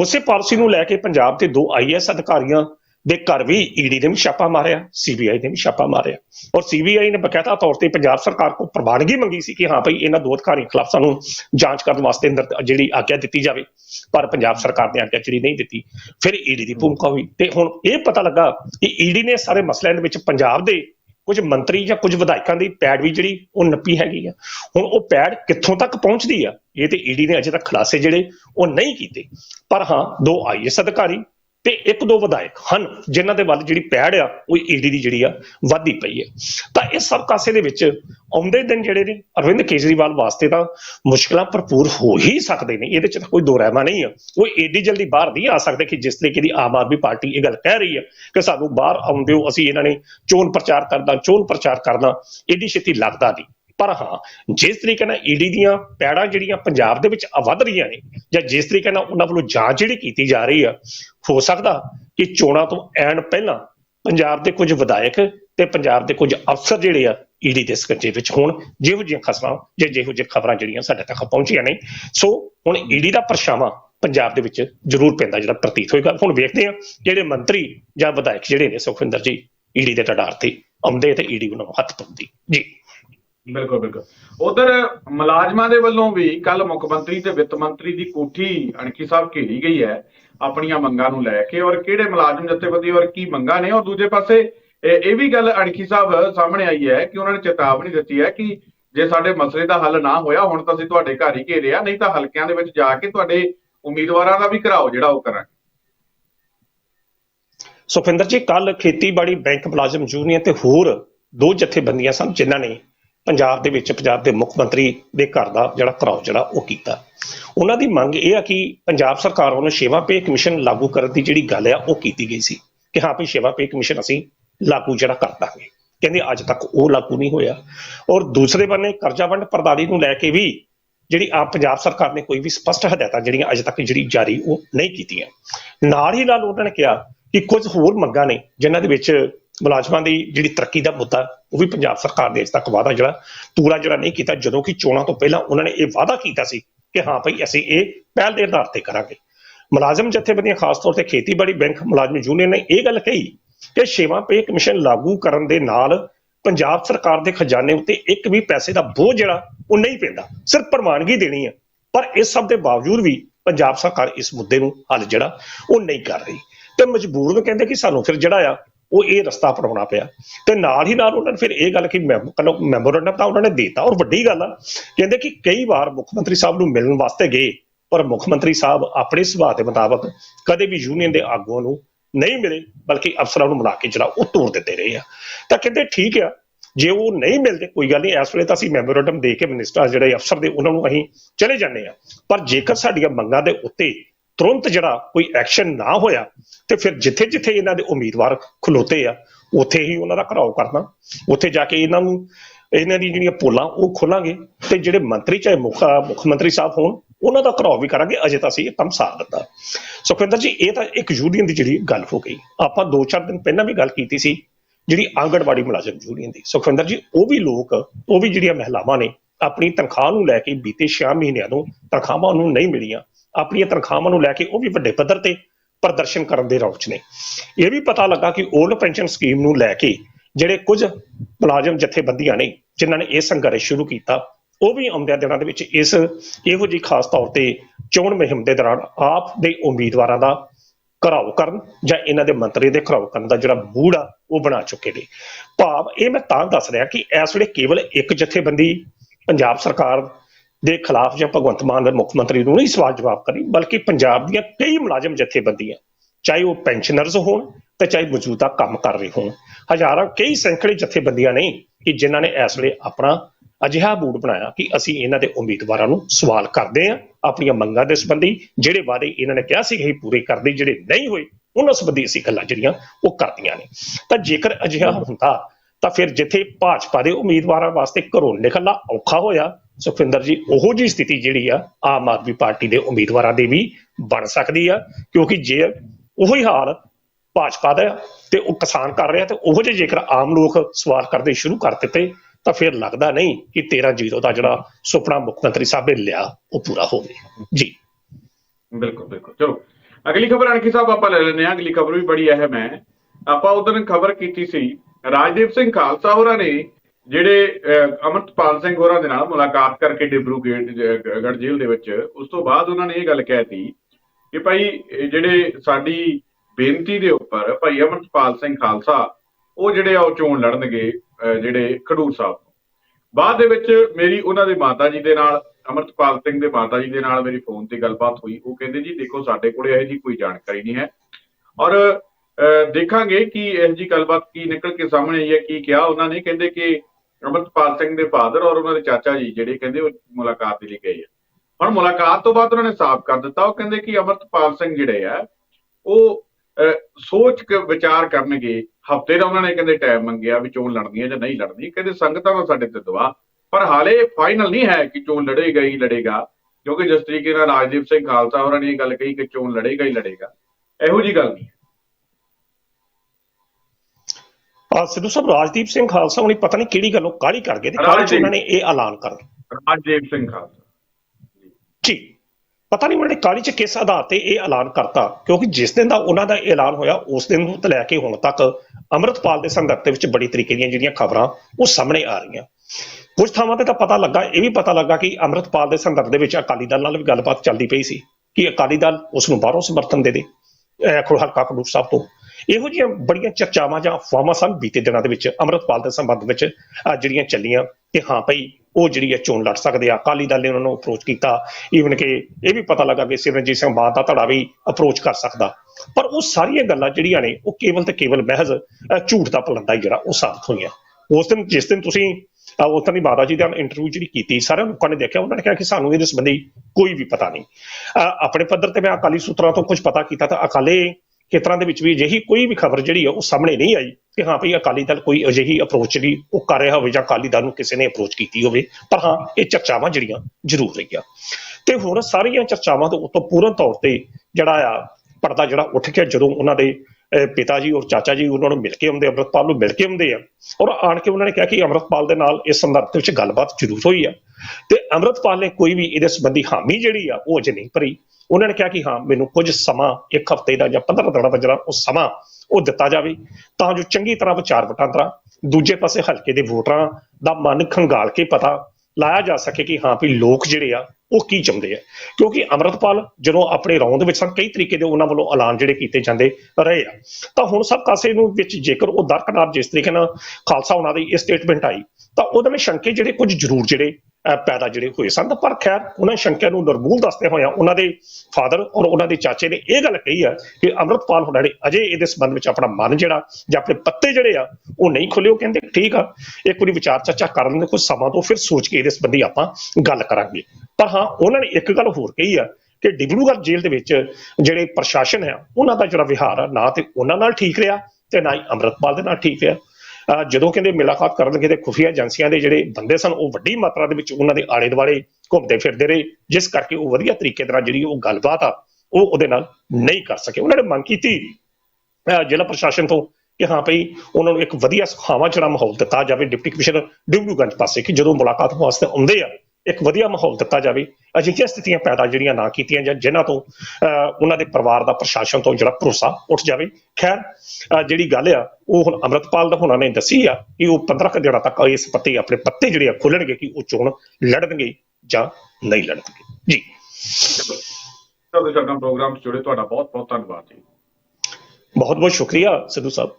ਉਸੇ ਪਾਲਿਸੀ ਨੂੰ ਲੈ ਕੇ ਪੰਜਾਬ ਦੇ ਦੋ ਆਈਐਸ ਅਧਿਕਾਰੀਆਂ ਦੇ ਘਰ ਵੀ ਈਡੀ ਨੇ ਵੀ ਛਾਪਾ ਮਾਰਿਆ ਸੀਬੀਆਈ ਨੇ ਵੀ ਛਾਪਾ ਮਾਰਿਆ। ਔਰ ਸੀਬੀਆਈ ਨੇ ਬਕਾਇਦਾ ਤੌਰ ਤੇ ਪੰਜਾਬ ਸਰਕਾਰ ਕੋਲ ਪ੍ਰਵਾਨਗੀ ਮੰਗੀ ਸੀ ਕਿ ਹਾਂ ਭਾਈ ਇਹਨਾਂ ਦੋ ਅਧਿਕਾਰੀਆਂ ਖਿਲਾਫ ਸਾਨੂੰ ਜਾਂਚ ਕਰਨ ਵਾਸਤੇ ਨਿਰਦ- ਜਿਹੜੀ ਆਗਿਆ ਦਿੱਤੀ ਜਾਵੇ, ਪਰ ਪੰਜਾਬ ਸਰਕਾਰ ਨੇ ਆਗਿਆ ਜਿਹੜੀ ਨਹੀਂ ਦਿੱਤੀ, ਫਿਰ ਈਡੀ ਦੀ ਭੂਮਿਕਾ ਹੋਈ। ਤੇ ਹੁਣ ਇਹ ਪਤਾ ਲੱਗਾ ਕਿ ਈਡੀ ਨੇ ਸਾਰੇ ਮਸਲਿਆਂ ਦੇ ਵਿੱਚ ਪੰਜਾਬ ਦੇ ਕੁਝ ਮੰਤਰੀ ਜਾਂ ਕੁਝ ਵਿਧਾਇਕਾਂ ਦੀ ਪੈੜ ਵੀ ਜਿਹੜੀ ਉਹ ਨੱਪੀ ਹੈਗੀ ਆ। ਹੁਣ ਉਹ ਪੈੜ ਕਿੱਥੋਂ ਤੱਕ ਪਹੁੰਚਦੀ ਆ? ਇਹ ਤੇ ਈਡੀ ਨੇ ਅਜੇ ਤੱਕ ਖੁਲਾਸੇ ਜਿਹੜੇ ਉਹ ਨਹੀਂ ਕੀਤੇ। ਪਰ ਹਾਂ, ਦੋ ਆਈਐਸ ਅਧਿਕਾਰੀ ਤੇ ਇੱਕ ਦੋ ਵਿਧਾਇਕ ਹਨ ਜਿਨ੍ਹਾਂ ਦੇ ਵੱਲ ਜਿਹੜੀ ਪੈੜ ਆ, ਉਹ ਈਡੀ ਦੀ ਜਿਹੜੀ ਆ, ਵੱਧਦੀ ਪਈ ਹੈ। ਤਾਂ ਇਹ ਸਭ ਕਾਸੇ ਦੇ ਵਿੱਚ ਆਉਂਦੇ ਦਿਨ ਜਿਹੜੇ ਨੇ, ਅਰਵਿੰਦ ਕੇਜਰੀਵਾਲ ਵਾਸਤੇ ਤਾਂ ਮੁਸ਼ਕਲਾਂ ਭਰਪੂਰ ਹੋ ਹੀ ਸਕਦੇ ਨੇ। ਇਹਦੇ ਚ ਤਾਂ ਕੋਈ ਦੋ ਰਹਿਮਾ ਨਹੀਂ ਆ। ਉਹ ਏਡੀ ਜਲਦੀ ਬਾਹਰ ਨਹੀਂ ਆ ਸਕਦੇ ਕਿ ਜਿਸ ਤਰੀਕੇ ਦੀ ਆਮ ਆਦਮੀ ਪਾਰਟੀ ਇਹ ਗੱਲ ਕਹਿ ਰਹੀ ਹੈ ਕਿ ਸਾਨੂੰ ਬਾਹਰ ਆਉਂਦੇ ਹੋ ਅਸੀਂ ਇਹਨਾਂ ਨੇ ਚੋਣ ਪ੍ਰਚਾਰ ਕਰਦਾ ਚੋਣ ਪ੍ਰਚਾਰ ਕਰਨਾ ਏਡੀ ਛੇਤੀ ਲੱਗਦਾ ਨਹੀਂ। ਪਰ ਹਾਂ, ਜਿਸ ਤਰੀਕੇ ਨਾਲ ਈਡੀ ਦੀਆਂ ਪੈੜਾਂ ਜਿਹੜੀਆਂ ਪੰਜਾਬ ਦੇ ਵਿੱਚ ਵੱਧ ਰਹੀਆਂ ਨੇ ਜਾਂ ਜਿਸ ਤਰੀਕੇ ਨਾਲ ਉਹਨਾਂ ਵੱਲੋਂ ਜਾਂਚ ਜਿਹੜੀ ਕੀਤੀ ਜਾ ਰਹੀ ਆ, ਹੋ ਸਕਦਾ ਕਿ ਚੋਣਾਂ ਤੋਂ ਐਨ ਪਹਿਲਾਂ ਪੰਜਾਬ ਦੇ ਕੁਝ ਵਿਧਾਇਕ ਤੇ ਪੰਜਾਬ ਦੇ ਕੁਝ ਅਫਸਰ ਜਿਹੜੇ ਆ ਈਡੀ ਦੇ ਸਕੱਜੇ ਵਿੱਚ ਹੋਣ, ਜਿਹੋ ਜਿਹੀਆਂ ਖਸਮਾਂ ਜਾਂ ਜਿਹੋ ਜਿਹੀਆਂ ਖਬਰਾਂ ਜਿਹੜੀਆਂ ਸਾਡੇ ਤੱਕ ਪਹੁੰਚੀਆਂ ਨੇ। ਸੋ ਹੁਣ ਈਡੀ ਦਾ ਪਰਛਾਵਾਂ ਪੰਜਾਬ ਦੇ ਵਿੱਚ ਜ਼ਰੂਰ ਪੈਂਦਾ, ਜਿਹੜਾ ਪ੍ਰਤੀਤ ਹੋਏਗਾ। ਹੁਣ ਵੇਖਦੇ ਆ ਜਿਹੜੇ ਮੰਤਰੀ ਜਾਂ ਵਿਧਾਇਕ ਜਿਹੜੇ ਨੇ ਸੁਖਵਿੰਦਰ ਜੀ ਈਡੀ ਦੇ ਟਡਾਰ ਤੇ ਆਉਂਦੇ ਤੇ ਈਡੀ ਉਹਨਾਂ ਨੂੰ ਹੱਥ ਪਾਉਂਦੀ। ਜੀ। ਬਿਲਕੁਲ ਬਿਲਕੁਲ। ਉਧਰ ਮੁਲਾਜ਼ਮਾਂ ਦੇ ਵੱਲੋਂ ਵੀ ਕੱਲ ਮੁੱਖ ਮੰਤਰੀ ਤੇ ਵਿੱਤ ਮੰਤਰੀ ਦੀ ਕੋਠੀ ਅਣਖੀ ਸਾਹਿਬ ਘੇਰੀ ਗਈ ਹੈ ਆਪਣੀਆਂ ਮੰਗਾਂ ਨੂੰ ਲੈ ਕੇ ਔਰ ਕਿਹੜੇ ਮੁਲਾਜ਼ਮ ਜਥੇਬੰਦੀ ਔਰ ਕੀ ਮੰਗਾਂ ਨੇ ਔਰ ਦੂਜੇ ਪਾਸੇ, ਇਹ ਵੀ ਗੱਲ ਅਣਖੀ ਸਾਹਿਬ ਸਾਹਮਣੇ ਆਈ ਹੈ ਕਿ ਉਹਨਾਂ ਨੇ ਚੇਤਾਵਨੀ ਦਿੱਤੀ ਹੈ ਕਿ ਜੇ ਸਾਡੇ ਮਸਲੇ ਦਾ ਹੱਲ ਨਾ ਹੋਇਆ, ਹੁਣ ਤਾਂ ਅਸੀਂ ਤੁਹਾਡੇ ਘਰ ਹੀ ਘੇਰਿਆ ਨਹੀਂ ਤਾਂ ਹਲਕਿਆਂ ਦੇ ਵਿੱਚ ਜਾ ਕੇ ਤੁਹਾਡੇ ਉਮੀਦਵਾਰਾਂ ਦਾ ਵੀ ਘਰਾਓ ਜਿਹੜਾ ਉਹ ਕਰਾਂਗੇ। ਸੁਖਿੰਦਰ ਜੀ ਕੱਲ ਖੇਤੀਬਾੜੀ ਬੈਂਕ ਮੁਲਾਜ਼ਮ ਯੂਨੀਅਨ ਤੇ ਹੋਰ ਦੋ ਜਥੇਬੰਦੀਆਂ ਸਨ ਜਿਨ੍ਹਾਂ ਨੇ ਪੰਜਾਬ ਦੇ ਵਿੱਚ ਪੰਜਾਬ ਦੇ ਮੁੱਖ ਮੰਤਰੀ ਦੇ ਘਰ ਦਾ ਜਿਹੜਾ ਘਰਾਓ ਜਿਹੜਾ ਉਹ ਕੀਤਾ। ਉਹਨਾਂ ਦੀ ਮੰਗ ਇਹ ਆ ਕਿ ਪੰਜਾਬ ਸਰਕਾਰ ਵੱਲੋਂ ਛੇਵਾਂ ਪੇ ਕਮਿਸ਼ਨ ਲਾਗੂ ਕਰਨ ਦੀ ਜਿਹੜੀ ਗੱਲ ਆ, ਉਹ ਕੀਤੀ ਗਈ ਸੀ ਕਿ ਹਾਂ ਵੀ ਛੇਵਾਂ ਪੇ ਕਮਿਸ਼ਨ ਅਸੀਂ ਲਾਗੂ ਜਿਹੜਾ ਕਰ ਦਾਂਗੇ। ਕਹਿੰਦੇ ਅੱਜ ਤੱਕ ਉਹ ਲਾਗੂ ਨਹੀਂ ਹੋਇਆ। ਔਰ ਦੂਸਰੇ ਬੰਨੇ ਕਰਜ਼ਾ ਵੰਡ ਪ੍ਰਦਾਨੀ ਨੂੰ ਲੈ ਕੇ ਵੀ ਜਿਹੜੀ ਆ ਪੰਜਾਬ ਸਰਕਾਰ ਨੇ ਕੋਈ ਵੀ ਸਪਸ਼ਟ ਹਦਾਇਤਾਂ ਜਿਹੜੀਆਂ ਅਜੇ ਤੱਕ ਜਿਹੜੀ ਜਾਰੀ ਉਹ ਨਹੀਂ ਕੀਤੀਆਂ। ਨਾਲ ਹੀ ਨਾਲ ਉਹਨਾਂ ਨੇ ਕਿਹਾ ਕਿ ਕੁਝ ਹੋਰ ਮੰਗਾਂ ਨੇ ਜਿਨ੍ਹਾਂ ਦੇ ਵਿੱਚ ਮੁਲਾਜ਼ਮਾਂ ਦੀ ਜਿਹੜੀ ਤਰੱਕੀ ਦਾ ਮੁੱਦਾ, ਉਹ ਵੀ ਪੰਜਾਬ ਸਰਕਾਰ ਨੇ ਅਜੇ ਤੱਕ ਵਾਅਦਾ ਜਿਹੜਾ, ਪੂਰਾ ਜਿਹੜਾ ਨਹੀਂ ਕੀਤਾ, ਜਦੋਂ ਕਿ ਚੋਣਾਂ ਤੋਂ ਪਹਿਲਾਂ ਉਹਨਾਂ ਨੇ ਇਹ ਵਾਅਦਾ ਕੀਤਾ ਸੀ ਕਿ ਹਾਂ ਭਾਈ ਅਸੀਂ ਇਹ ਪਹਿਲ ਦੇ ਆਧਾਰ ਤੇ ਕਰਾਂਗੇ। ਮੁਲਾਜ਼ਮ ਜਥੇਬੰਦੀਆਂ, ਖਾਸ ਤੌਰ ਤੇ ਖੇਤੀਬਾੜੀ ਬੈਂਕ ਮੁਲਾਜ਼ਮ ਯੂਨੀਅਨ ਨੇ ਇਹ ਗੱਲ ਕਹੀ ਕਿ ਛੇਵਾਂ ਪੇ ਕਮਿਸ਼ਨ ਲਾਗੂ ਕਰਨ ਦੇ ਨਾਲ ਪੰਜਾਬ ਸਰਕਾਰ ਦੇ ਖਜ਼ਾਨੇ ਉੱਤੇ ਇੱਕ ਵੀ ਪੈਸੇ ਦਾ ਬੋਝ ਜਿਹੜਾ, ਉਹ ਨਹੀਂ ਪੈਂਦਾ। ਸਿਰਫ ਪ੍ਰਵਾਨਗੀ ਦੇਣੀ ਹੈ ਪਰ ਇਸ ਸਭ ਦੇ ਬਾਵਜੂਦ ਵੀ ਪੰਜਾਬ ਸਰਕਾਰ ਇਸ ਮੁੱਦੇ ਨੂੰ ਹੱਲ ਜਿਹੜਾ, ਉਹ ਨਹੀਂ ਕਰ ਰਹੀ। ਤੇ ਮਜਬੂਰਨ ਕਹਿੰਦੇ ਕਿ ਸਾਨੂੰ ਫਿਰ ਜਿਹੜਾ ਆ ਉਹ ਇਹ ਰਸਤਾ ਅਪਣਾਉਣਾ ਪਿਆ। ਤੇ ਨਾਲ ਹੀ ਨਾਲ ਉਹਨਾਂ ਨੇ ਫਿਰ ਇਹ ਗੱਲ ਕਿ ਮੈਮੋਰੰਡਮ ਤਾਂ ਉਹਨਾਂ ਨੇ ਦਿੱਤਾ, ਔਰ ਵੱਡੀ ਗੱਲ ਆ, ਕਹਿੰਦੇ ਕਿ ਕਈ ਵਾਰ ਮੁੱਖ ਮੰਤਰੀ ਸਾਹਿਬ ਨੂੰ ਮਿਲਣ ਵਾਸਤੇ ਗਏ, ਪਰ ਮੁੱਖ ਮੰਤਰੀ ਸਾਹਿਬ ਆਪਣੇ ਸੁਭਾਅ ਦੇ ਮੁਤਾਬਕ ਕਦੇ ਵੀ ਯੂਨੀਅਨ ਦੇ ਆਗੂਆਂ ਨੂੰ ਨਹੀਂ ਮਿਲੇ, ਬਲਕਿ ਅਫਸਰਾਂ ਨੂੰ ਬੁਲਾ ਕੇ ਜਿਹੜਾ ਉਹ ਤੋੜ ਦਿੱਤੇ ਰਹੇ ਆ। ਤਾਂ ਕਹਿੰਦੇ ਠੀਕ ਆ, ਜੇ ਉਹ ਨਹੀਂ ਮਿਲਦੇ, ਕੋਈ ਗੱਲ ਨਹੀਂ, ਇਸ ਵੇਲੇ ਤਾਂ ਅਸੀਂ ਮੈਮੋਰੰਡਮ ਦੇ ਕੇ ਮਿਨਿਸਟਰ ਜਿਹੜੇ ਅਫਸਰ ਦੇ ਉਹਨਾਂ ਨੂੰ ਅਸੀਂ ਚਲੇ ਜਾਂਦੇ ਆ। ਪਰ ਜੇਕਰ ਸਾਡੀਆਂ ਮੰਗਾਂ ਦੇ ਉੱਤੇ ਤੁਰੰਤ ਜਿਹੜਾ ਕੋਈ ਐਕਸ਼ਨ ਨਾ ਹੋਇਆ, ਤੇ ਫਿਰ ਜਿੱਥੇ ਜਿੱਥੇ ਇਹਨਾਂ ਦੇ ਉਮੀਦਵਾਰ ਖਲੋਤੇ ਆ, ਉੱਥੇ ਹੀ ਉਹਨਾਂ ਦਾ ਘਰਾਓ ਕਰਨਾ। ਉੱਥੇ ਜਾ ਕੇ ਇਹਨਾਂ ਨੂੰ, ਇਹਨਾਂ ਦੀ ਜਿਹੜੀਆਂ ਪੋਲਾਂ ਉਹ ਖੋਲਾਂਗੇ, ਤੇ ਜਿਹੜੇ ਮੰਤਰੀ, ਚਾਹੇ ਮੁੱਖ ਮੁੱਖ ਮੰਤਰੀ ਸਾਹਿਬ ਹੋਣ, ਉਹਨਾਂ ਦਾ ਘਰਾਓ ਵੀ ਕਰਾਂਗੇ, ਅਜੇ ਤਾਂ ਅਸੀਂ ਇਹ ਕੰਮ ਸਾਰ ਦਿੱਤਾ। ਸੁਖਵਿੰਦਰ ਜੀ, ਇਹ ਤਾਂ ਇੱਕ ਯੂਨੀਅਨ ਦੀ ਜਿਹੜੀ ਗੱਲ ਹੋ ਗਈ। ਆਪਾਂ 2-4 ਦਿਨ ਪਹਿਲਾਂ ਵੀ ਗੱਲ ਕੀਤੀ ਸੀ, ਜਿਹੜੀ ਆਂਗਣਵਾੜੀ ਮੁਲਾਜ਼ਮ ਯੂਨੀਅਨ ਦੀ। ਸੁਖਵਿੰਦਰ ਜੀ, ਉਹ ਵੀ ਲੋਕ, ਉਹ ਵੀ ਜਿਹੜੀਆਂ ਮਹਿਲਾਵਾਂ ਨੇ, ਆਪਣੀ ਤਨਖਾਹ ਨੂੰ ਲੈ ਕੇ ਬੀਤੇ 6 ਮਹੀਨਿਆਂ ਤੋਂ ਤਨਖਾਹਾਂ ਉਹਨੂੰ ਨਹੀਂ ਮਿਲੀਆਂ। ਆਪਣੀਆਂ ਤਨਖਾਹਾਂ ਨੂੰ ਲੈ ਕੇ ਉਹ ਵੀ ਵੱਡੇ ਪੱਧਰ ਤੇ ਪ੍ਰਦਰਸ਼ਨ ਕਰਨ ਦੇ ਰੌਚ ਨੇ। ਇਹ ਵੀ ਪਤਾ ਲੱਗਾ ਕਿ 올ਡ ਪੈਨਸ਼ਨ ਸਕੀਮ ਨੂੰ ਲੈ ਕੇ ਜਿਹੜੇ ਕੁਝ ਮੁਲਾਜ਼ਮ ਜਥੇਬੰਦੀਆਂ ਨੇ, ਜਿਨ੍ਹਾਂ ਨੇ ਇਹ ਸੰਘਰਸ਼ ਸ਼ੁਰੂ ਕੀਤਾ, ਉਹ ਵੀ ਆਉਂਦਿਆਂ ਦਿਨਾਂ ਦੇ ਵਿੱਚ ਇਸ ਇਹੋ ਜਿਹੀ ਖਾਸ ਤੌਰ ਤੇ ਚੋਣ ਮੁਹਿੰਮ ਦੇ ਦੌਰਾਨ ਆਪ ਦੇ ਉਮੀਦਵਾਰਾਂ ਦਾ ਘਰਾਓ ਕਰਨ ਜਾਂ ਇਹਨਾਂ ਦੇ ਮੰਤਰੀ ਦੇ ਘਰਾਓ ਕਰਨ ਦਾ ਜਿਹੜਾ ਮੂਡ ਆ, ਉਹ ਬਣਾ ਚੁੱਕੇ ਨੇ। ਭਾਵ ਇਹ ਮੈਂ ਤਾਂ ਦੱਸ ਰਿਹਾ ਕਿ ਇਸ ਵੇਲੇ ਕੇਵਲ ਇੱਕ ਜਥੇਬੰਦੀ ਪੰਜਾਬ ਸਰਕਾਰ ਦੇ ਖਿਲਾਫ ਜਾਂ ਭਗਵੰਤ ਮਾਨ ਦੇ ਮੁੱਖ ਮੰਤਰੀ ਨੂੰ ਨਹੀਂ ਸਵਾਲ ਜਵਾਬ ਕਰੀ, ਬਲਕਿ ਪੰਜਾਬ ਦੀਆਂ ਕਈ ਮੁਲਾਜ਼ਮ ਜਥੇਬੰਦੀਆਂ, ਚਾਹੇ ਉਹ ਪੈਨਸ਼ਨਰਸ ਹੋਣ ਤੇ ਚਾਹੇ ਮੌਜੂਦਾ ਕੰਮ ਕਰ ਰਹੇ ਹੋਣ, ਹਜ਼ਾਰਾਂ ਕਈ ਸੈਂਕੜੇ ਜਥੇਬੰਦੀਆਂ ਨੇ ਕਿ ਜਿਨ੍ਹਾਂ ਨੇ ਇਸ ਵੇਲੇ ਆਪਣਾ ਅਜਿਹਾ ਬੂਡ ਬਣਾਇਆ ਕਿ ਅਸੀਂ ਇਹਨਾਂ ਦੇ ਉਮੀਦਵਾਰਾਂ ਨੂੰ ਸਵਾਲ ਕਰਦੇ ਹਾਂ, ਆਪਣੀਆਂ ਮੰਗਾਂ ਦੇ ਸੰਬੰਧੀ ਜਿਹੜੇ ਵਾਅਦੇ ਇਹਨਾਂ ਨੇ ਕਿਹਾ ਸੀ ਕਿ ਪੂਰੇ ਕਰਦੇ, ਜਿਹੜੇ ਨਹੀਂ ਹੋਏ, ਉਹਨਾਂ ਸੰਬੰਧੀ ਅਸੀਂ ਗੱਲਾਂ ਜਿਹੜੀਆਂ ਉਹ ਕਰਦੀਆਂ ਨੇ। ਤਾਂ ਜੇਕਰ ਅਜਿਹਾ ਹੁੰਦਾ, ਤਾਂ ਫਿਰ ਜਿੱਥੇ ਭਾਜਪਾ ਦੇ ਉਮੀਦਵਾਰਾਂ ਵਾਸਤੇ ਘਰੋਂ ਨਿਕਲਣਾ ਔਖਾ ਹੋਇਆ ਸੁਖਵਿੰਦਰ ਜੀ, ਉਹੋ ਜੀ ਸਥਿਤੀ ਜਿਹੜੀ ਆ, ਆਮ ਆਦਮੀ ਪਾਰਟੀ ਦੇ ਉਮੀਦਵਾਰਾਂ ਦੀ ਵੀ ਬਣ ਸਕਦੀ ਆ, ਕਿਉਂਕਿ ਜੇ ਉਹੋ ਹਾਲ ਭਾਜਪਾ ਦਾ ਤੇ ਉਹ ਕਿਸਾਨ ਕਰ ਰਿਹਾ ਤੇ ਉਹੋ ਜਿਹੇ ਜੇਕਰ ਆਮ ਲੋਕ ਸਵਾਲ ਕਰਦੇ ਸ਼ੁਰੂ ਕਰ ਦਿੱਤੇ, ਤਾਂ ਫਿਰ ਲੱਗਦਾ ਨਹੀਂ ਕਿ 13 ਜ਼ੀਰੋ ਦਾ ਜਿਹੜਾ ਸੁਪਨਾ ਮੁੱਖ ਮੰਤਰੀ ਸਾਹਿਬ ਨੇ ਲਿਆ, ਉਹ ਪੂਰਾ ਹੋਵੇ ਜੀ। ਬਿਲਕੁਲ ਬਿਲਕੁਲ। ਚਲੋ, ਅਗਲੀ ਖਬਰ ਅਣਖੀ ਸਾਹਿਬ ਆਪਾਂ ਲੈ ਲੈਂਦੇ ਹਾਂ। ਅਗਲੀ ਖਬਰ ਵੀ ਬੜੀ ਅਹਿਮ ਹੈ। ਆਪਾਂ ਉਦੋਂ ਖਬਰ ਕੀਤੀ ਸੀ, ਰਾਜਦੀਪ ਸਿੰਘ ਖਾਲਸਾ ਹੋਰਾਂ ਨੇ ਜਿਹੜੇ ਅਹ, ਅਮਰਤਪਾਲ ਸਿੰਘ ਹੋਰਾਂ ਦੇ ਨਾਲ ਮੁਲਾਕਾਤ ਕਰਕੇ ਡਿਬਰੂਗੜ੍ਹ ਜੇਲ੍ਹ ਦੇ ਵਿੱਚ ਉਸ ਤੋਂ ਬਾਅਦ ਉਹਨਾਂ ਨੇ ਇਹ ਗੱਲ ਕਹਿਤੀ ਕਿ ਭਾਈ ਜਿਹੜੇ ਸਾਡੀ ਬੇਨਤੀ ਦੇ ਉੱਪਰ ਭਾਈ ਅਮਰਤਪਾਲ ਸਿੰਘ ਖਾਲਸਾ ਉਹ ਜਿਹੜੇ ਆ ਉਹ ਚੋਣ ਲੜਨਗੇ ਅਹ, ਜਿਹੜੇ ਖਡੂਰ ਸਾਹਿਬ ਤੋਂ। ਬਾਅਦ ਦੇ ਵਿੱਚ ਮੇਰੀ ਉਹਨਾਂ ਦੇ ਮਾਤਾ ਜੀ ਦੇ ਨਾਲ ਅਮਰਤਪਾਲ ਸਿੰਘ ਦੇ ਮਾਤਾ ਜੀ ਦੇ ਨਾਲ ਮੇਰੀ ਫੋਨ ਤੇ ਗੱਲਬਾਤ ਹੋਈ। ਉਹ ਕਹਿੰਦੇ ਜੀ ਦੇਖੋ ਸਾਡੇ ਕੋਲੇ ਇਹੋ ਜੀ ਕੋਈ ਜਾਣਕਾਰੀ ਨਹੀਂ ਹੈ। ਔਰ ਅਹ, ਦੇਖਾਂਗੇ ਕਿ ਇਹੋ ਜੀ ਗੱਲਬਾਤ ਕੀ ਨਿਕਲ ਕੇ ਸਾਹਮਣੇ ਆਈ ਹੈ ਕੀ ਕਿਹਾ। ਉਹਨਾਂ ਨੇ ਕਹਿੰਦੇ ਕਿ ਅਮਰਤਪਾਲ ਸਿੰਘ ਦੇ ਫਾਦਰ ਔਰ ਉਹਨਾਂ ਦੇ ਚਾਚਾ ਜੀ ਜਿਹੜੇ ਕਹਿੰਦੇ ਉਹ ਮੁਲਾਕਾਤ ਦੇ ਲਈ ਗਏ ਆ। ਹੁਣ ਮੁਲਾਕਾਤ ਤੋਂ ਬਾਅਦ ਉਹਨਾਂ ਨੇ ਸਾਫ਼ ਕਰ ਦਿੱਤਾ, ਉਹ ਕਹਿੰਦੇ ਕਿ ਅਮਰਤਪਾਲ ਸਿੰਘ ਜਿਹੜੇ ਆ, ਉਹ ਸੋਚ ਕੇ ਵਿਚਾਰ ਕਰਨਗੇ, ਹਫ਼ਤੇ ਦਾ ਉਹਨਾਂ ਨੇ ਕਹਿੰਦੇ ਟਾਈਮ ਮੰਗਿਆ ਵੀ ਚੋਣ ਲੜਨੀ ਹੈ ਜਾਂ ਨਹੀਂ ਲੜਨੀ, ਕਹਿੰਦੇ ਸੰਗਤਾਂ ਦਾ ਸਾਡੇ ਤੇ ਦਵਾ ਪਰ ਹਾਲੇ ਫਾਈਨਲ ਨਹੀਂ ਹੈ ਕਿ ਚੋਣ ਲੜੇਗਾ ਹੀ ਲੜੇਗਾ, ਕਿਉਂਕਿ ਜਿਸ ਤਰੀਕੇ ਨਾਲ ਰਾਜਦੀਪ ਸਿੰਘ ਖਾਲਸਾ ਹੋਰਾਂ ਨੇ ਇਹ ਗੱਲ ਕਹੀ ਕਿ ਚੋਣ ਲੜੇਗਾ ਹੀ ਲੜੇਗਾ, ਇਹੋ ਜੀ ਗੱਲ ਨਹੀਂ। ਸਿੱਧੂ ਸਾਹਿਬ ਰਾਜਦੀਪ ਸਿੰਘ ਖਾਲਸਾ ਹੁਣੀ ਪਤਾ ਨਹੀਂ ਕਿਹੜੀ ਗੱਲੋਂ ਕਾਹਲੀ ਕਰ ਗਏ ਤੇ ਕਾਹਲੀ ਚ। ਉਹਨਾਂ ਨੇ ਇਹ ਐਲਾਨ ਕਰ ਰਾਜਦੀਪ ਸਿੰਘ ਖਾਲਸਾ। ਜੀ। ਪਤਾ ਨਹੀਂ ਉਹਨਾਂ ਨੇ ਕਾਹਲੀ ਚ ਕਿਸ ਆਧਾਰ ਤੇ ਇਹ ਐਲਾਨ ਕਰਤਾ ਕਿਉਂਕਿ ਜਿਸ ਦਿਨ ਦਾ ਉਹਨਾਂ ਦਾ ਐਲਾਨ ਹੋਇਆ ਉਸ ਦਿਨ ਤੋਂ ਲੈ ਕੇ ਹੁਣ ਤੱਕ ਅੰਮ੍ਰਿਤਪਾਲ ਦੇ ਸੰਦਰਭ ਦੇ ਵਿੱਚ ਬੜੀ ਤਰੀਕੇ ਦੀਆਂ ਜਿਹੜੀਆਂ ਖਬਰਾਂ ਉਹ ਸਾਹਮਣੇ ਆ ਰਹੀਆਂ। ਕੁਝ ਥਾਵਾਂ ਤੇ ਤਾਂ ਪਤਾ ਲੱਗਾ ਇਹ ਵੀ ਪਤਾ ਲੱਗਾ ਕਿ ਅੰਮ੍ਰਿਤਪਾਲ ਦੇ ਸੰਦਰਭ ਦੇ ਵਿੱਚ ਅਕਾਲੀ ਦਲ ਨਾਲ ਵੀ ਗੱਲਬਾਤ ਚੱਲਦੀ ਪਈ ਸੀ ਕਿ ਅਕਾਲੀ ਦਲ ਉਸ ਨੂੰ ਬਾਹਰੋਂ ਸਮਰਥਨ ਦੇ ਦੇ ਅਹ ਖੋ ਹਲਕਾ ਖਡੂਰ ਸਾਹਿਬ ਤੋਂ। ਇਹੋ ਜਿਹੀਆਂ ਬੜੀਆਂ ਚਰਚਾਵਾਂ ਜਾਂ ਅਫਵਾਹਾਂ ਸਨ ਬੀਤੇ ਦਿਨਾਂ ਦੇ ਵਿੱਚ ਅੰਮ੍ਰਿਤਪਾਲ ਦੇ ਸੰਬੰਧ ਵਿੱਚ ਜਿਹੜੀਆਂ ਚੱਲੀਆਂ ਕਿ ਹਾਂ ਭਾਈ ਉਹ ਜਿਹੜੀ ਹੈ ਚੋਣ ਲੜ ਸਕਦੇ ਆ ਅਕਾਲੀ ਦਲ ਨੇ ਉਹਨਾਂ ਨੂੰ ਅਪਰੋਚ ਕੀਤਾ ਈਵਨ ਕਿ ਇਹ ਵੀ ਪਤਾ ਲੱਗਾ ਕਿ ਸਿਮਰਨਜੀਤ ਸਿੰਘ ਬਾਦ ਦਾ ਧੜਾ ਵੀ ਅਪਰੋਚ ਕਰ ਸਕਦਾ। ਪਰ ਉਹ ਸਾਰੀਆਂ ਗੱਲਾਂ ਜਿਹੜੀਆਂ ਨੇ ਉਹ ਕੇਵਲ ਤੇ ਕੇਵਲ ਮਹਿਜ਼ ਝੂਠ ਦਾ ਪਲੰਦਾ ਹੀ ਜਿਹੜਾ ਉਹ ਸਾਬਤ ਹੋਈਆਂ। ਉਸ ਦਿਨ ਜਿਸ ਦਿਨ ਤੁਸੀਂ ਉਸ ਤਰ੍ਹਾਂ ਦੀ ਮਾਤਾ ਜੀ ਦਾ ਇੰਟਰਵਿਊ ਜਿਹੜੀ ਕੀਤੀ ਸਾਰੇ ਲੋਕਾਂ ਨੇ ਦੇਖਿਆ ਉਹਨਾਂ ਨੇ ਕਿਹਾ ਕਿ ਸਾਨੂੰ ਇਹਦੇ ਸੰਬੰਧੀ ਕੋਈ ਵੀ ਪਤਾ ਨਹੀਂ। ਅਹ, ਆਪਣੇ ਪੱਧਰ ਤੇ ਮੈਂ ਅਕਾਲੀ ਸੂਤਰਾਂ ਤੋਂ ਕੁਝ ਪਤਾ ਕੀਤਾ ਤਾਂ ਅਕਾਲੇ ਖੇਤਰਾਂ ਦੇ ਵਿੱਚ ਵੀ ਅਜਿਹੀ ਕੋਈ ਵੀ ਖਬਰ ਜਿਹੜੀ ਆ ਉਹ ਸਾਹਮਣੇ ਨਹੀਂ ਆਈ ਕਿ ਹਾਂ ਭਈ ਅਕਾਲੀ ਦਲ ਕੋਈ ਅਜਿਹੀ ਅਪਰੋਚ ਜਿਹੜੀ ਉਹ ਕਰ ਰਿਹਾ ਹੋਵੇ ਜਾਂ ਅਕਾਲੀ ਦਲ ਨੂੰ ਕਿਸੇ ਨੇ ਅਪਰੋਚ ਕੀਤੀ ਹੋਵੇ, ਪਰ ਹਾਂ, ਇਹ ਚਰਚਾਵਾਂ ਜਿਹੜੀਆਂ ਜ਼ਰੂਰ ਰਹੀਆਂ। ਤੇ ਹੁਣ ਸਾਰੀਆਂ ਚਰਚਾਵਾਂ ਤੋਂ ਉੱਤੋਂ ਪੂਰਨ ਤੌਰ ਤੇ ਜਿਹੜਾ ਆ ਪਰਦਾ ਜਿਹੜਾ ਉੱਠ ਗਿਆ, ਜਦੋਂ ਉਹਨਾਂ ਦੇ ਪਿਤਾ ਜੀ ਔਰ ਚਾਚਾ ਜੀ ਉਹਨਾਂ ਨੂੰ ਮਿਲ ਕੇ ਆਉਂਦੇ, ਅੰਮ੍ਰਿਤਪਾਲ ਨੂੰ ਮਿਲ ਕੇ ਆਉਂਦੇ ਆ। ਔਰ ਆਣ ਕੇ ਉਹਨਾਂ ਨੇ ਕਿਹਾ ਕਿ ਅੰਮ੍ਰਿਤਪਾਲ ਦੇ ਨਾਲ ਇਸ ਸੰਦਰਭ ਦੇ ਵਿੱਚ ਗੱਲਬਾਤ ਜ਼ਰੂਰ ਹੋਈ ਆ। ਤੇ ਅੰਮ੍ਰਿਤਪਾਲ ਨੇ ਕੋਈ ਵੀ ਇਹਦੇ ਸੰਬੰਧੀ ਹਾਮੀ ਜਿਹੜੀ ਆ, ਉਹ ਅਜੇ ਨਹੀਂ ਭਰੀ। ਉਹਨਾਂ ਨੇ ਕਿਹਾ ਕਿ ਹਾਂ, ਮੈਨੂੰ ਕੁਝ ਸਮਾਂ, ਇੱਕ ਹਫ਼ਤੇ ਦਾ ਜਾਂ 15 ਦਿਨਾਂ ਦਾ ਜਿਹੜਾ ਉਹ ਸਮਾਂ ਉਹ ਦਿੱਤਾ ਜਾਵੇ। ਤਾਂ ਜੋ ਚੰਗੀ ਤਰ੍ਹਾਂ ਵਿਚਾਰ ਵਟਾਂਦਰਾ, ਦੂਜੇ ਪਾਸੇ ਹਲਕੇ ਦੇ ਵੋਟਰਾਂ ਦਾ ਮਨ ਖੰਗਾਲ ਕੇ ਪਤਾ ਲਾਇਆ ਜਾ ਸਕੇ ਕਿ ਹਾਂ ਵੀ ਲੋਕ ਜਿਹੜੇ ਆ ਉਹ ਕੀ ਚਾਹੁੰਦੇ ਆ? ਕਿਉਂਕਿ ਅਮਰਤਪਾਲ ਜਦੋਂ ਆਪਣੇ ਰੌਂਦ ਵਿੱਚ ਸਨ, ਕਈ ਤਰੀਕੇ ਦੇ ਉਹਨਾਂ ਵੱਲੋਂ ਐਲਾਨ ਜਿਹੜੇ ਕੀਤੇ ਜਾਂਦੇ ਰਹੇ ਆ। ਤਾਂ ਹੁਣ ਸਭ ਕਾਸੇ ਨੂੰ ਵਿੱਚ ਜੇਕਰ ਉਹ ਦਰਕਨਾਰ ਜਿਸ ਤਰੀਕੇ ਨਾਲ ਖਾਲਸਾ ਉਹਨਾਂ ਦੀ ਇਹ ਸਟੇਟਮੈਂਟ ਆਈ, ਤਾਂ ਉਹਦੇ ਵਿੱਚ ਸ਼ੰਕੇ ਜਿਹੜੇ ਕੁਝ ਜ਼ਰੂਰ ਜਿਹੜੇ ਪੈਦਾ ਜਿਹੜੇ ਹੋਏ ਸਨ ਪਰ ਖੈਰ ਉਹਨਾਂ ਸ਼ੰਕਿਆਂ ਨੂੰ ਨਿਰਮੂਲ ਦੱਸਦੇ ਹੋਇਆ ਉਹਨਾਂ ਦੇ ਫਾਦਰ ਔਰ ਉਹਨਾਂ ਦੇ ਚਾਚੇ ਨੇ ਇਹ ਗੱਲ ਕਹੀ ਆ ਕਿ ਅਮਰਤਪਾਲ ਹੁਣਾਂ ਨੇ ਅਜੇ ਇਹਦੇ ਸੰਬੰਧ ਵਿੱਚ ਆਪਣਾ ਮਨ ਜਿਹੜਾ ਜਾਂ ਆਪਣੇ ਪੱਤੇ ਜਿਹੜੇ ਆ, ਉਹ ਨਹੀਂ ਖੁੱਲੇ ਉਹ ਕਹਿੰਦੇ। ਠੀਕ ਆ। ਇੱਕ ਵਾਰੀ ਵਿਚਾਰ ਚਰਚਾ ਕਰਨ ਦੇ ਕੁਝ ਸਮਾਂ ਤੋਂ ਫਿਰ ਸੋਚ ਕੇ ਇਹਦੇ ਸੰਬੰਧੀ ਆਪਾਂ ਗੱਲ ਕਰਾਂਗੇ। ਪਰ ਹਾਂ, ਉਹਨਾਂ ਨੇ ਇੱਕ ਗੱਲ ਹੋਰ ਕਹੀ ਆ ਕਿ ਡਿਬਰੂਗੜ੍ਹ ਜੇਲ੍ਹ ਦੇ ਵਿੱਚ ਜਿਹੜੇ ਪ੍ਰਸ਼ਾਸਨ ਆ, ਉਹਨਾਂ ਦਾ ਜਿਹੜਾ ਵਿਹਾਰ ਆ, ਨਾ ਤੇ ਉਹਨਾਂ ਨਾਲ ਠੀਕ ਰਿਹਾ ਤੇ ਨਾ ਹੀ ਅੰਮ੍ਰਿਤਪਾਲ ਦੇ ਨਾਲ ਠੀਕ ਰਿਹਾ। ਜਦੋਂ ਕਹਿੰਦੇ ਮੁਲਾਕਾਤ ਕਰਨ ਲੱਗੇ ਤੇ ਖੁਫੀਆ ਏਜੰਸੀਆਂ ਦੇ ਜਿਹੜੇ ਬੰਦੇ ਸਨ, ਉਹ ਵੱਡੀ ਮਾਤਰਾ ਦੇ ਵਿੱਚ ਉਹਨਾਂ ਦੇ ਆਲੇ ਦੁਆਲੇ ਘੁੰਮਦੇ ਫਿਰਦੇ ਰਹੇ, ਜਿਸ ਕਰਕੇ ਉਹ ਵਧੀਆ ਤਰੀਕੇ ਦੇ ਨਾਲ ਜਿਹੜੀ ਉਹ ਗੱਲਬਾਤ ਆ, ਉਹ ਉਹਦੇ ਨਾਲ ਨਹੀਂ ਕਰ ਸਕੇ। ਉਹਨਾਂ ਨੇ ਮੰਗ ਕੀਤੀ, ਅਹ ਜ਼ਿਲ੍ਹਾ ਪ੍ਰਸ਼ਾਸਨ ਤੋਂ ਕਿ ਹਾਂ ਭਈ ਉਹਨਾਂ ਨੂੰ ਇੱਕ ਵਧੀਆ ਸੁਖਾਵਾਂ ਜਿਹੜਾ ਮਾਹੌਲ ਦਿੱਤਾ ਜਾਵੇ। ਡਿਪਟੀ ਕਮਿਸ਼ਨਰ ਡਿਬਰੂਗੰਜ ਪਾਸੇ ਕਿ ਜਦੋਂ ਮੁਲਾਕਾਤ ਵਾਸਤੇ ਆਉਂਦੇ ਆ ਇੱਕ ਵਧੀਆ ਮਾਹੌਲ ਦਿੱਤਾ ਜਾਵੇ। ਅਜਿਹੀਆਂ ਸਥਿਤੀਆਂ ਪੈਦਾ ਜਿਹੜੀਆਂ ਨਾ ਕੀਤੀਆਂ ਜਾਂ ਜਿਨ੍ਹਾਂ ਤੋਂ ਉਹਨਾਂ ਦੇ ਪਰਿਵਾਰ ਦਾ ਪ੍ਰਸ਼ਾਸਨ ਤੋਂ ਜਿਹੜਾ ਭਰੋਸਾ ਉੱਠ ਜਾਵੇ। ਖੈਰ ਜਿਹੜੀ ਗੱਲ ਆ ਉਹ ਹੁਣ ਅੰਮ੍ਰਿਤਪਾਲ ਦਾ ਹੁਣਾਂ ਨੇ ਦੱਸੀ ਆ ਕਿ ਉਹ 15 ਕੁ ਦਿਨਾਂ ਤੱਕ ਇਸ ਪੱਤੇ ਆਪਣੇ ਪੱਤੇ ਜਿਹੜੇ ਆ ਖੋਲਣਗੇ ਕਿ ਉਹ ਚੋਣ ਲੜਨਗੇ ਜਾਂ ਨਹੀਂ ਲੜਨਗੇ। ਜੀ। ਤੁਸੀਂ ਸਾਡਾ ਪ੍ਰੋਗਰਾਮ ਜੁੜੇ ਤੁਹਾਡਾ ਬਹੁਤ ਬਹੁਤ ਧੰਨਵਾਦ ਜੀ। ਬਹੁਤ ਬਹੁਤ ਸ਼ੁਕਰੀਆ ਸਿੱਧੂ ਸਾਹਿਬ।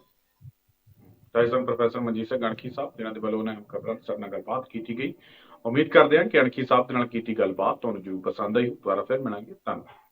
ਸਾਇੰਸਨ ਪ੍ਰੋਫੈਸਰ ਮਨਜੀਤ ਸਿੰਘ ਗਣਖੀ ਸਾਹਿਬ ਜਿਨ੍ਹਾਂ ਦੇ ਵੱਲੋਂ ਉਹਨਾਂ ਖਬਰਾਂ ਸਾਡੇ ਨਾਲ ਗੱਲਬਾਤ ਕੀਤੀ ਗਈ। ਉਮੀਦ ਕਰਦੇ ਹਾਂ ਕਿ ਅਣਖੀ ਸਾਹਿਬ ਦੇ ਨਾਲ ਕੀਤੀ ਗੱਲਬਾਤ। ਤੁਹਾਨੂੰ ਜਰੂਰ ਪਸੰਦ ਆਈ ਦੁਬਾਰਾ ਫਿਰ ਮਿਲਾਂਗੇ। ਧੰਨਵਾਦ।